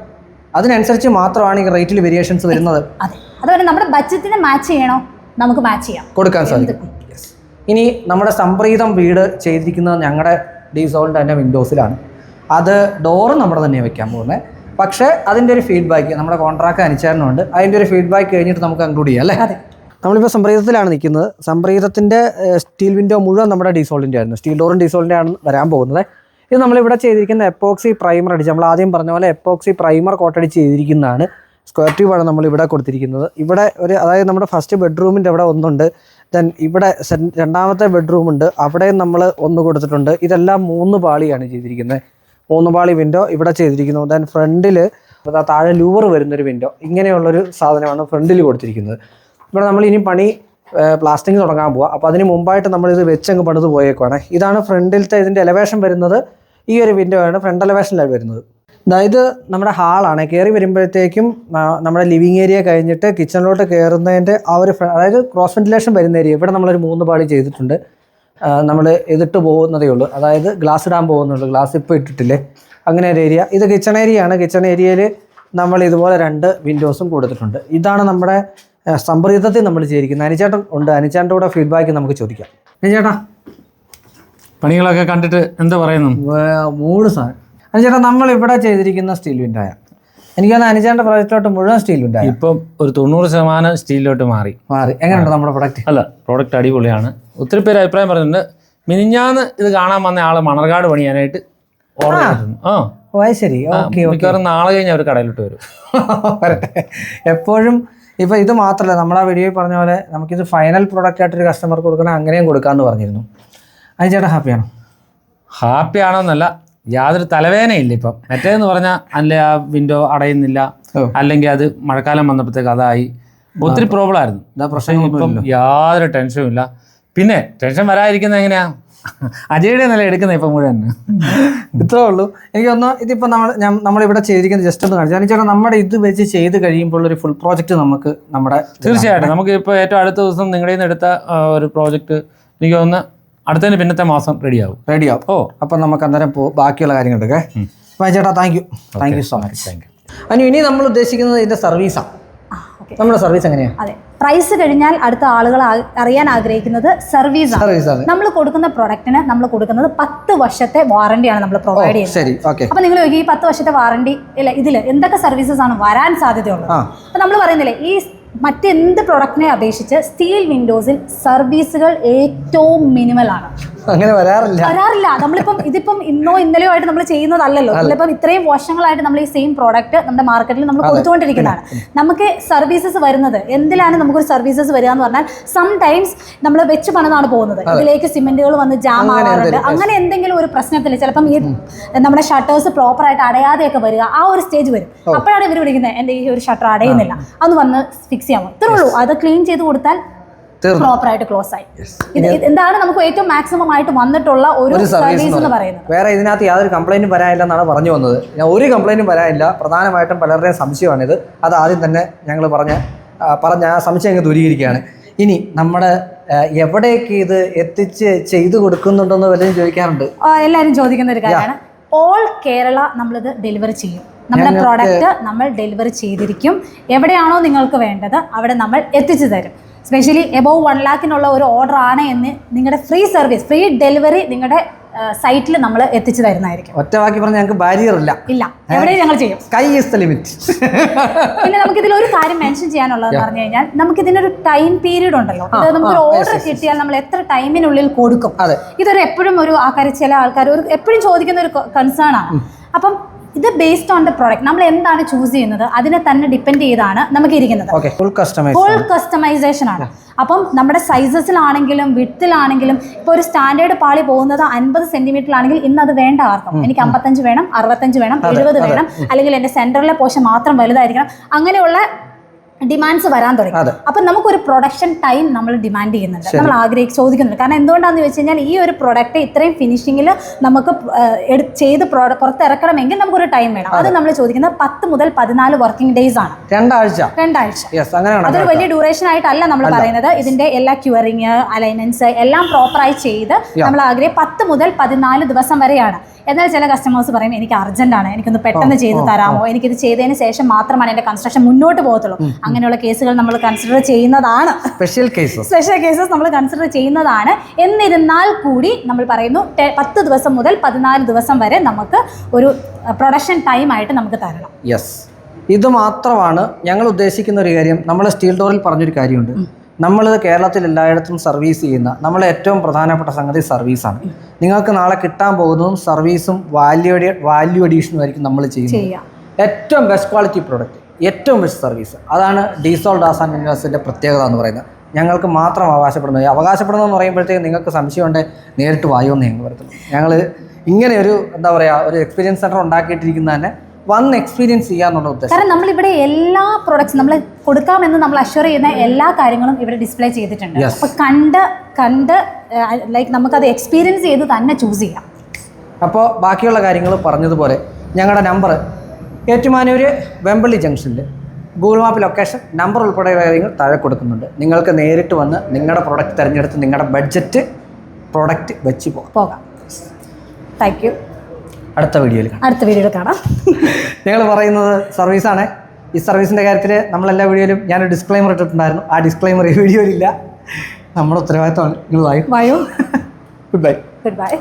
Speaker 2: അതിനനുസരിച്ച് മാത്രമാണ് ഈ റേറ്റിൽ വേരിയേഷൻസ് വരുന്നത്.
Speaker 1: അതെ. അതുപോലെ നമ്മുടെ ബഡ്ജറ്റിനെ മാച്ച് ചെയ്യണോ? നമുക്ക് മാച്ച് ചെയ്യാം.
Speaker 2: കൊടുക്കാൻ സാധിക്കും. ഇനി നമ്മുടെ സംപ്രീതം വീട് ചെയ്തിരിക്കുന്നത് ഞങ്ങളുടെ ഡീസോളിന്റെ തന്നെ വിൻഡോസിലാണ് അത് ഡോറ് നമ്മുടെ തന്നെ വെക്കാൻ പോകുന്നത് പക്ഷേ അതിന്റെ ഒരു ഫീഡ്ബാക്ക് നമ്മുടെ കോൺട്രാക്ട് അനുസരണമുണ്ട് അതിന്റെ ഒരു ഫീഡ്ബാക്ക് കഴിഞ്ഞിട്ട് നമുക്ക് കൺക്ലൂഡ് ചെയ്യാം അല്ലേ? നമ്മളിപ്പോൾ സംപ്രീതത്തിലാണ് നിൽക്കുന്നത്. സംപ്രീതത്തിന്റെ സ്റ്റീൽ വിൻഡോ മുഴുവൻ നമ്മുടെ ഡീസോളിന്റെ ആയിരുന്നു. സ്റ്റീൽ ഡോറും ഡീസോളിന്റെ ആണ് വരാൻ പോകുന്നത്. ഇത് നമ്മളിവിടെ ചെയ്തിരിക്കുന്ന എപ്പോക്സി പ്രൈമർ അടിച്ച് നമ്മൾ ആദ്യം പറഞ്ഞ പോലെ എപ്പോക്സി പ്രൈമർ കോട്ടടിച്ച് ചെയ്തിരിക്കുന്നതാണ്. സ്ക്വയർ ട്യൂബാണ് നമ്മൾ ഇവിടെ കൊടുത്തിരിക്കുന്നത്. ഇവിടെ ഒരു അതായത് നമ്മുടെ ഫസ്റ്റ് ബെഡ്റൂമിന്റെ അവിടെ ഒന്നുണ്ട്. ദെൻ ഇവിടെ രണ്ടാമത്തെ ബെഡ്റൂമുണ്ട് അവിടെയും നമ്മൾ ഒന്ന് കൊടുത്തിട്ടുണ്ട്. ഇതെല്ലാം മൂന്ന് പാളിയാണ് ചെയ്തിരിക്കുന്നത്. മൂന്ന് പാളി വിൻഡോ ഇവിടെ ചെയ്തിരിക്കുന്നു. ദെൻ ഫ്രണ്ടിൽ താഴെ ലൂവർ വരുന്നൊരു വിൻഡോ ഇങ്ങനെയുള്ളൊരു സാധനമാണ് ഫ്രണ്ടിൽ കൊടുത്തിരിക്കുന്നത്. ഇവിടെ നമ്മൾ ഇനി പണി പ്ലാസ്റ്റിങ് തുടങ്ങാൻ പോവാം. അപ്പോൾ അതിന് മുമ്പായിട്ട് നമ്മളിത് വെച്ചങ്ങ് പണിത് പോയേക്കുവാണ്. ഇതാണ് ഫ്രണ്ടിലത്തെ ഇതിന്റെ എലവേഷൻ വരുന്നത്. ഈ ഒരു വിൻഡോ ആണ് ഫ്രണ്ട് എലവേഷനിലാണ് വരുന്നത്. അതായത് നമ്മുടെ ഹാളാണ് കയറി വരുമ്പോഴത്തേക്കും നമ്മുടെ ലിവിങ് ഏരിയ കഴിഞ്ഞിട്ട് കിച്ചണിലോട്ട് കയറുന്നതിന്റെ ആ ഒരു അതായത് ക്രോസ് വെന്റിലേഷൻ വരുന്ന ഏരിയ ഇവിടെ നമ്മളൊരു മൂന്ന് പാളി ചെയ്തിട്ടുണ്ട്. നമ്മൾ ഇതിട്ട് പോകുന്നതേ ഉള്ളൂ. അതായത് ഗ്ലാസ് ഇടാൻ പോകുന്നുള്ളൂ. ഗ്ലാസ് ഇപ്പോൾ ഇട്ടിട്ടില്ലേ? അങ്ങനെ ഒരു ഏരിയ ഇത് കിച്ചൺ ഏരിയയാണ് ആണ്. കിച്ചൺ ഏരിയയിൽ നമ്മൾ ഇതുപോലെ രണ്ട് വിൻഡോസും കൊടുത്തിട്ടുണ്ട്. ഇതാണ് നമ്മുടെ സമ്പ്രീതത്തിൽ നമ്മൾ ചെയ്തിരിക്കുന്നത് അനിച്ചേട്ടൻ ഉണ്ട്. അനിച്ചേട്ടന്റെ കൂടെ ഫീഡ്ബാക്ക് നമുക്ക് ചോദിക്കാം. അനിച്ചേട്ടാ.
Speaker 3: പണികളൊക്കെ കണ്ടിട്ട് എന്താ പറയുന്നു?
Speaker 2: മൂന്ന് സാധനം. അനുചേട്ടാ നമ്മളിവിടെ ചെയ്തിരിക്കുന്ന സ്റ്റീൽ വിൻഡായ എനിക്ക് തോന്നുന്നു അനുജാന്റെ പ്രൊജക്റ്റിലോട്ട് മുഴുവൻ സ്റ്റീൽ വിൻഡായ
Speaker 3: ഇപ്പം ഒരു തൊണ്ണൂറ് ശതമാനം സ്റ്റീലിലോട്ട് മാറി.
Speaker 2: മാറി. എങ്ങനെയുണ്ട് നമ്മുടെ പ്രൊഡക്റ്റ്
Speaker 3: അല്ല പ്രോഡക്റ്റ് അടിപൊളിയാണ്. ഒത്തിരി പേര് അഭിപ്രായം പറഞ്ഞിട്ടുണ്ട് മിനിഞ്ഞാന്ന് ഇത് കാണാൻ വന്ന ആൾ മണർകാട് പണിയാനായിട്ട് ഓർഡർ ആ.
Speaker 2: ഓ ശരി.
Speaker 3: മിക്കവാറും നാളെ കഴിഞ്ഞ് അവർ കടയിലോട്ട് വരും.
Speaker 2: വരട്ടെ. എപ്പോഴും ഇപ്പൊ ഇത് മാത്രമല്ല നമ്മൾ ആ വീഡിയോയിൽ പറഞ്ഞ പോലെ നമുക്കിത് ഫൈനൽ പ്രൊഡക്റ്റ് ആയിട്ട് ഒരു കസ്റ്റമർക്ക് കൊടുക്കണം അങ്ങനെയും കൊടുക്കാന്ന് പറഞ്ഞിരുന്നു. അനുചേട്ടാ ഹാപ്പിയാണോ
Speaker 3: ഹാപ്പി ആണോന്നല്ല യാതൊരു തലവേദനയില്ല ഇപ്പം. മറ്റേന്ന് പറഞ്ഞാൽ അല്ലെ ആ വിൻഡോ അടയുന്നില്ല അല്ലെങ്കിൽ അത് മഴക്കാലം വന്നപ്പോഴത്തേക്ക് അതായി. ഒത്തിരി പ്രോബ്ലം ആയിരുന്നു.
Speaker 2: ഇതാ
Speaker 3: പ്രശ്നം ഇപ്പം യാതൊരു ടെൻഷനും ഇല്ല. പിന്നെ ടെൻഷൻ വരാതിരിക്കുന്നത് എങ്ങനെയാ? അജയുടെ നില എടുക്കുന്ന ഇപ്പം മുഴുവൻ.
Speaker 2: ഇത്രേ ഉള്ളൂ. എനിക്ക് ഒന്ന് ഇതിപ്പോൾ നമ്മൾ ഞാൻ നമ്മളിവിടെ ചെയ്തിരിക്കുന്നത് ജസ്റ്റ് ഒന്ന് കാണിച്ചു ചേട്ടാ നമ്മുടെ ഇത് വെച്ച് ചെയ്ത് കഴിയുമ്പോൾ ഒരു ഫുൾ പ്രോജക്റ്റ് നമുക്ക് നമ്മുടെ
Speaker 3: തീർച്ചയായിട്ടും. നമുക്ക് ഇപ്പോൾ ഏറ്റവും അടുത്ത ദിവസം നിങ്ങളുടെ നിന്ന് എടുത്ത ഒരു പ്രോജക്റ്റ് എനിക്ക് തോന്നുന്നു അടുത്തതിന് പിന്നത്തെ മാസം റെഡിയാവും.
Speaker 2: റെഡിയാവും.
Speaker 3: ഓ.
Speaker 2: അപ്പം നമുക്ക് അന്നേരം പോ ബാക്കിയുള്ള കാര്യങ്ങളൊക്കെ അപ്പം ചേട്ടാ thank you thank you so much thank you Anu ഇനി നമ്മൾ ഉദ്ദേശിക്കുന്നത് ഇതിന്റെ സർവീസാണ്
Speaker 1: ഓക്കെ
Speaker 2: നമ്മുടെ സർവീസ് എങ്ങനെയാണ്
Speaker 1: അതെ. പ്രൈസ് കഴിഞ്ഞാൽ അടുത്ത ആളുകൾ അറിയാൻ ആഗ്രഹിക്കുന്നത് സർവീസ് ആണ്. നമ്മൾ കൊടുക്കുന്ന പ്രൊഡക്റ്റിന് നമ്മൾ കൊടുക്കുന്നത് പത്ത് വർഷത്തെ വാറണ്ടിയാണ് നമ്മൾ പ്രൊവൈഡ് ചെയ്യുന്നത്.
Speaker 2: ശരി. ഓക്കെ
Speaker 1: അപ്പൊ നിങ്ങൾ ഈ പത്ത് വർഷത്തെ വാറണ്ടി ഇല്ല ഇതിൽ എന്തൊക്കെ സർവീസസ് ആണ് വരാൻ സാധ്യതയുള്ളത്. അപ്പൊ നമ്മൾ പറയുന്നില്ലേ ഈ മറ്റെന്ത് പ്രൊഡക്റ്റിനെ അപേക്ഷിച്ച് സ്റ്റീൽ വിൻഡോസിൽ സർവീസുകൾ ഏറ്റവും മിനിമൽ ആണ്.
Speaker 2: അങ്ങനെ വരാറില്ല.
Speaker 1: വരാറില്ല. നമ്മളിപ്പം ഇതിപ്പം ഇന്നോ ഇന്നലെയോ ആയിട്ട് നമ്മൾ ചെയ്യുന്നതല്ലല്ലോ. നമ്മളിപ്പം ഇത്രയും വർഷങ്ങളായിട്ട് നമ്മൾ ഈ സെയിം പ്രോഡക്റ്റ് നമ്മുടെ മാർക്കറ്റിൽ നമ്മൾ കൊടുത്തുകൊണ്ടിരിക്കുന്നതാണ്. നമുക്ക് സർവീസസ് വരുന്നത് എന്തിലാണ് നമുക്കൊരു സർവീസസ് വരിക എന്ന് പറഞ്ഞാൽ സം ടൈംസ് നമ്മൾ വെച്ച് പണിതാണ് പോകുന്നത്. ഇതിലേക്ക് സിമെന്റുകൾ വന്ന് ജാം ആവാറുണ്ട്. അങ്ങനെ എന്തെങ്കിലും ഒരു പ്രശ്നത്തിൽ ചിലപ്പം ഈ നമ്മുടെ ഷട്ടേഴ്സ് പ്രോപ്പറായിട്ട് അടയാതെയൊക്കെ വരിക ആ ഒരു സ്റ്റേജ് വരും. അപ്പോഴാണ് ഇവർ വിളിക്കുന്നത് എന്റെ ഈ ഒരു ഷട്ടർ അടയുന്നില്ല. അന്ന് വന്ന് ഫിക്സ് ചെയ്യാമോ ഇത്രേ ഉള്ളൂ. അത് ക്ലീൻ ചെയ്ത് കൊടുത്താൽ
Speaker 2: തീർന്നു.
Speaker 1: പ്രോപ്പറായിട്ട് ക്ലോസ് ആയി. എന്താണ് നമുക്ക് ഏറ്റവും മാക്സിമം ആയിട്ട് വന്നിട്ടുള്ള ഒരു
Speaker 2: സർവീസ്
Speaker 1: എന്ന് പറയുന്നത്.
Speaker 2: വേറെ ഇതിനകത്ത് യാതൊരു കംപ്ലൈന്റും വരാനില്ല എന്നാണ് പറഞ്ഞു വന്നത്. ഞാൻ ഒരു കംപ്ലൈന്റും വരാനില്ല. പ്രധാനമായിട്ടും പലരുടെയും സംശയമാണിത്. അത് ആദ്യം തന്നെ ഞങ്ങൾ പറഞ്ഞ പറഞ്ഞ ആ സംശയം അങ്ങ് ദൂരീകരിക്കുകയാണ്. ഇനി നമ്മുടെ എവിടേക്ക് ഇത് എത്തിച്ച് ചെയ്തു കൊടുക്കുന്നുണ്ടെന്ന് വല്ലതും ചോദിക്കാറുണ്ട്?
Speaker 1: എല്ലാവരും ചോദിക്കുന്ന ഒരു കാര്യമാണ്. ഓൾ കേരള നമ്മളിത് ഡെലിവറി ചെയ്യും. നമ്മുടെ പ്രോഡക്റ്റ് നമ്മൾ ഡെലിവറി ചെയ്തിരിക്കും. എവിടെയാണോ നിങ്ങൾക്ക് വേണ്ടത് അവിടെ നമ്മൾ എത്തിച്ചു തരും. സ്പെഷ്യലി എബോവ് വൺ ലാക്കിനുള്ള ഒരു ഓർഡർ ആണ് എന്ന് നിങ്ങളുടെ ഫ്രീ സർവീസ് ഫ്രീ ഡെലിവറി നിങ്ങളുടെ സൈറ്റിൽ നമ്മൾ എത്തിച്ചു തരുന്നതായിരിക്കും.
Speaker 2: ഒറ്റ വാക്കി പറഞ്ഞാൽ ഞങ്ങൾക്ക് ബാരിയർ ഇല്ല.
Speaker 1: ഇല്ല. എവിടെയും ഞങ്ങൾ ചെയ്യും.
Speaker 2: സ്കൈ ഈസ് ദ ലിമിറ്റ്
Speaker 1: പിന്നെ നമുക്ക് ഇതിൽ ഒരു കാര്യം മെൻഷൻ ചെയ്യാനുള്ളത് പറഞ്ഞു കഴിഞ്ഞാൽ നമുക്ക് ഇതിനൊരു ടൈം പീരീഡ് ഉണ്ടല്ലോ അതായത് നമുക്ക് ഒരു ഓർഡർ കിട്ടിയാൽ നമ്മൾ എത്ര ടൈമിനുള്ളിൽ കൊടുക്കും. ഇതൊരു എപ്പോഴും ഒരു ആൾക്കാർ ചില ആൾക്കാർ ഒരു എപ്പോഴും ചോദിക്കുന്ന ഒരു കൺസേൺ ആണ്. അപ്പം ഇത് ബേസ്ഡ് ഓൺ ദ പ്രോഡക്റ്റ് നമ്മൾ എന്താണ് ചൂസ് ചെയ്യുന്നത്? അതിനെ തന്നെ ഡിപ്പെൻഡ് ചെയ്താണ് നമുക്ക് ഇരിക്കുന്നത്.
Speaker 2: ഫുൾ
Speaker 1: കസ്റ്റമൈസേഷൻ ആണ്. അപ്പം നമ്മുടെ സൈസസിലാണെങ്കിലും വിട്ടിലാണെങ്കിലും ഇപ്പോൾ ഒരു സ്റ്റാൻഡേർഡ് പാളി പോകുന്നത് അൻപത് സെന്റിമീറ്ററിലാണെങ്കിൽ ഇന്ന് അത് വേണ്ട ആർക്കും. എനിക്ക് അമ്പത്തഞ്ച് വേണം അറുപത്തഞ്ച് വേണം എഴുപത് വേണം അല്ലെങ്കിൽ എന്റെ സെന്ററിലെ പോഷൻ മാത്രം വലുതായിരിക്കണം. അങ്ങനെയുള്ള ഡിമാൻഡ്സ് വരാൻ തുടങ്ങി. അപ്പൊ നമുക്ക് ഒരു പ്രൊഡക്ഷൻ ടൈം നമ്മൾ ഡിമാൻഡ് ചെയ്യുന്നുണ്ട്. നമ്മൾ ആഗ്രഹിച്ച് ചോദിക്കുന്നുണ്ട്. കാരണം എന്തുകൊണ്ടാണെന്ന് വെച്ച് കഴിഞ്ഞാൽ ഈ ഒരു പ്രൊഡക്റ്റ് ഇത്രയും ഫിനിഷിങ്ങിൽ നമുക്ക് ചെയ്ത് പുറത്തിറക്കണമെങ്കിൽ നമുക്കൊരു ടൈം വേണം. അത് നമ്മൾ ചോദിക്കുന്നത് പത്ത് മുതൽ പതിനാല് വർക്കിംഗ് ഡേയ്സ് ആണ്.
Speaker 2: രണ്ടാഴ്ച.
Speaker 1: രണ്ടാഴ്ച. അതൊരു വലിയ ഡ്യൂറേഷൻ ആയിട്ടല്ല നമ്മൾ പറയുന്നത്. ഇതിന്റെ എല്ലാ ക്യൂറിങ് അലൈൻമെന്റ്സ് എല്ലാം പ്രോപ്പറായി ചെയ്ത് നമ്മൾ ആഗ്രഹം പത്ത് മുതൽ പതിനാല് ദിവസം വരെയാണ്. എന്നാൽ ചില കസ്റ്റമേഴ്സ് പറയും എനിക്ക് അർജന്റ് ആണ്. എനിക്കൊന്ന് പെട്ടെന്ന് ചെയ്ത് തരാമോ? എനിക്കിത് ചെയ്തതിന് ശേഷം മാത്രമാണ് എന്റെ കൺസ്ട്രക്ഷൻ മുന്നോട്ട് പോകത്തുള്ളൂ. അങ്ങനെയുള്ള കേസുകൾ നമ്മൾ കൺസിഡർ ചെയ്യുന്നതാണ്.
Speaker 2: സ്പെഷ്യൽ കേസസ്
Speaker 1: സ്പെഷ്യൽ കേസസ് നമ്മൾ കൺസിഡർ ചെയ്യുന്നതാണ്. എന്നിരുന്നാൽ കൂടി നമ്മൾ പറയുന്നു പത്ത് ദിവസം മുതൽ പതിനാല് ദിവസം വരെ നമുക്ക് ഒരു പ്രൊഡക്ഷൻ ടൈം ആയിട്ട് നമുക്ക് തരണം.
Speaker 2: യെസ് ഇത് മാത്രമാണ് ഞങ്ങൾ ഉദ്ദേശിക്കുന്ന ഒരു കാര്യം. നമ്മൾ സ്റ്റീൽ ഡോറിൽ പറഞ്ഞൊരു കാര്യമുണ്ട്. നമ്മൾ കേരളത്തിൽ എല്ലായിടത്തും സർവീസ് ചെയ്യുന്ന നമ്മളെ ഏറ്റവും പ്രധാനപ്പെട്ട സംഗതി സർവീസാണ് നിങ്ങൾക്ക് നാളെ കിട്ടാൻ പോകുന്നതും സർവീസും വാല്യൂ വാല്യൂ അഡീഷനും ആയിരിക്കും നമ്മൾ ചെയ്യുന്നത്.
Speaker 1: ചെയ്യാം.
Speaker 2: ഏറ്റവും ബെസ്റ്റ് ക്വാളിറ്റി പ്രോഡക്റ്റ് ഏറ്റവും ബെസ്റ്റ് സർവീസ് അതാണ് ഡീസോൾ ഡാസ് ആൻഡ് മിനറൽസിന്റെ പ്രത്യേകത എന്ന് പറയുന്നത്. ഞങ്ങൾക്ക് മാത്രം അവകാശപ്പെടുന്നത്. അവകാശപ്പെടുന്നതെന്ന് പറയുമ്പോഴത്തേക്ക് നിങ്ങൾക്ക് സംശയമുണ്ട് നേരിട്ട് വായുമെന്ന് ഞങ്ങൾ വരുത്തുന്നു ഞങ്ങൾ ഇങ്ങനെ ഒരു എന്താ പറയുക ഒരു എക്സ്പീരിയൻസ് സെന്റർ ഉണ്ടാക്കിയിട്ടിരിക്കുന്ന തന്നെ വന്ന് എക്സ്പീരിയൻസ് ചെയ്യാന്നുള്ള ഉദ്ദേശം.
Speaker 1: കാരണം നമ്മളിവിടെ എല്ലാ പ്രൊഡക്ട്സ് നമ്മൾ കൊടുക്കാമെന്ന് നമ്മൾ അഷ്വർ ചെയ്യുന്ന എല്ലാ കാര്യങ്ങളും ഇവിടെ ഡിസ്പ്ലേ ചെയ്തിട്ടുണ്ട്.
Speaker 2: അപ്പോൾ
Speaker 1: അപ്പൊ കണ്ട് കണ്ട് ലൈക്ക് നമുക്കത് എക്സ്പീരിയൻസ് ചെയ്ത് തന്നെ ചൂസ് ചെയ്യാം.
Speaker 2: അപ്പോൾ ബാക്കിയുള്ള കാര്യങ്ങൾ പറഞ്ഞതുപോലെ ഞങ്ങളുടെ നമ്പർ ഏറ്റുമാനൂർ വെമ്പള്ളി ജംഗ്ഷനിൽ ഗൂഗിൾ മാപ്പ് ലൊക്കേഷൻ നമ്പർ ഉൾപ്പെടെയുള്ള കാര്യങ്ങൾ താഴെ കൊടുക്കുന്നുണ്ട്. നിങ്ങൾക്ക് നേരിട്ട് വന്ന് നിങ്ങളുടെ പ്രോഡക്റ്റ് തിരഞ്ഞെടുത്ത് നിങ്ങളുടെ ബഡ്ജറ്റ് പ്രോഡക്റ്റ് വെച്ച് പോകാം.
Speaker 1: താങ്ക് യു
Speaker 2: അടുത്ത വീഡിയോയിൽ കാണാം.
Speaker 1: അടുത്ത വീഡിയോയിൽ കാണാം.
Speaker 2: നിങ്ങൾ പറയുന്നത് സർവീസാണ് ഈ സർവീസിന്റെ കാര്യത്തിൽ നമ്മളെല്ലാ വീഡിയോയിലും ഞാൻ ഡിസ്ക്ലൈമർ ഇട്ടിട്ടുണ്ടായിരുന്നു. ആ ഡിസ്ക്ലൈമർ ഈ വീഡിയോയിലില്ല നമ്മുടെ ഉത്തരവാദിത്തമാണ് നിങ്ങൾ വായു?
Speaker 1: വായു?
Speaker 2: Good bye
Speaker 1: good bye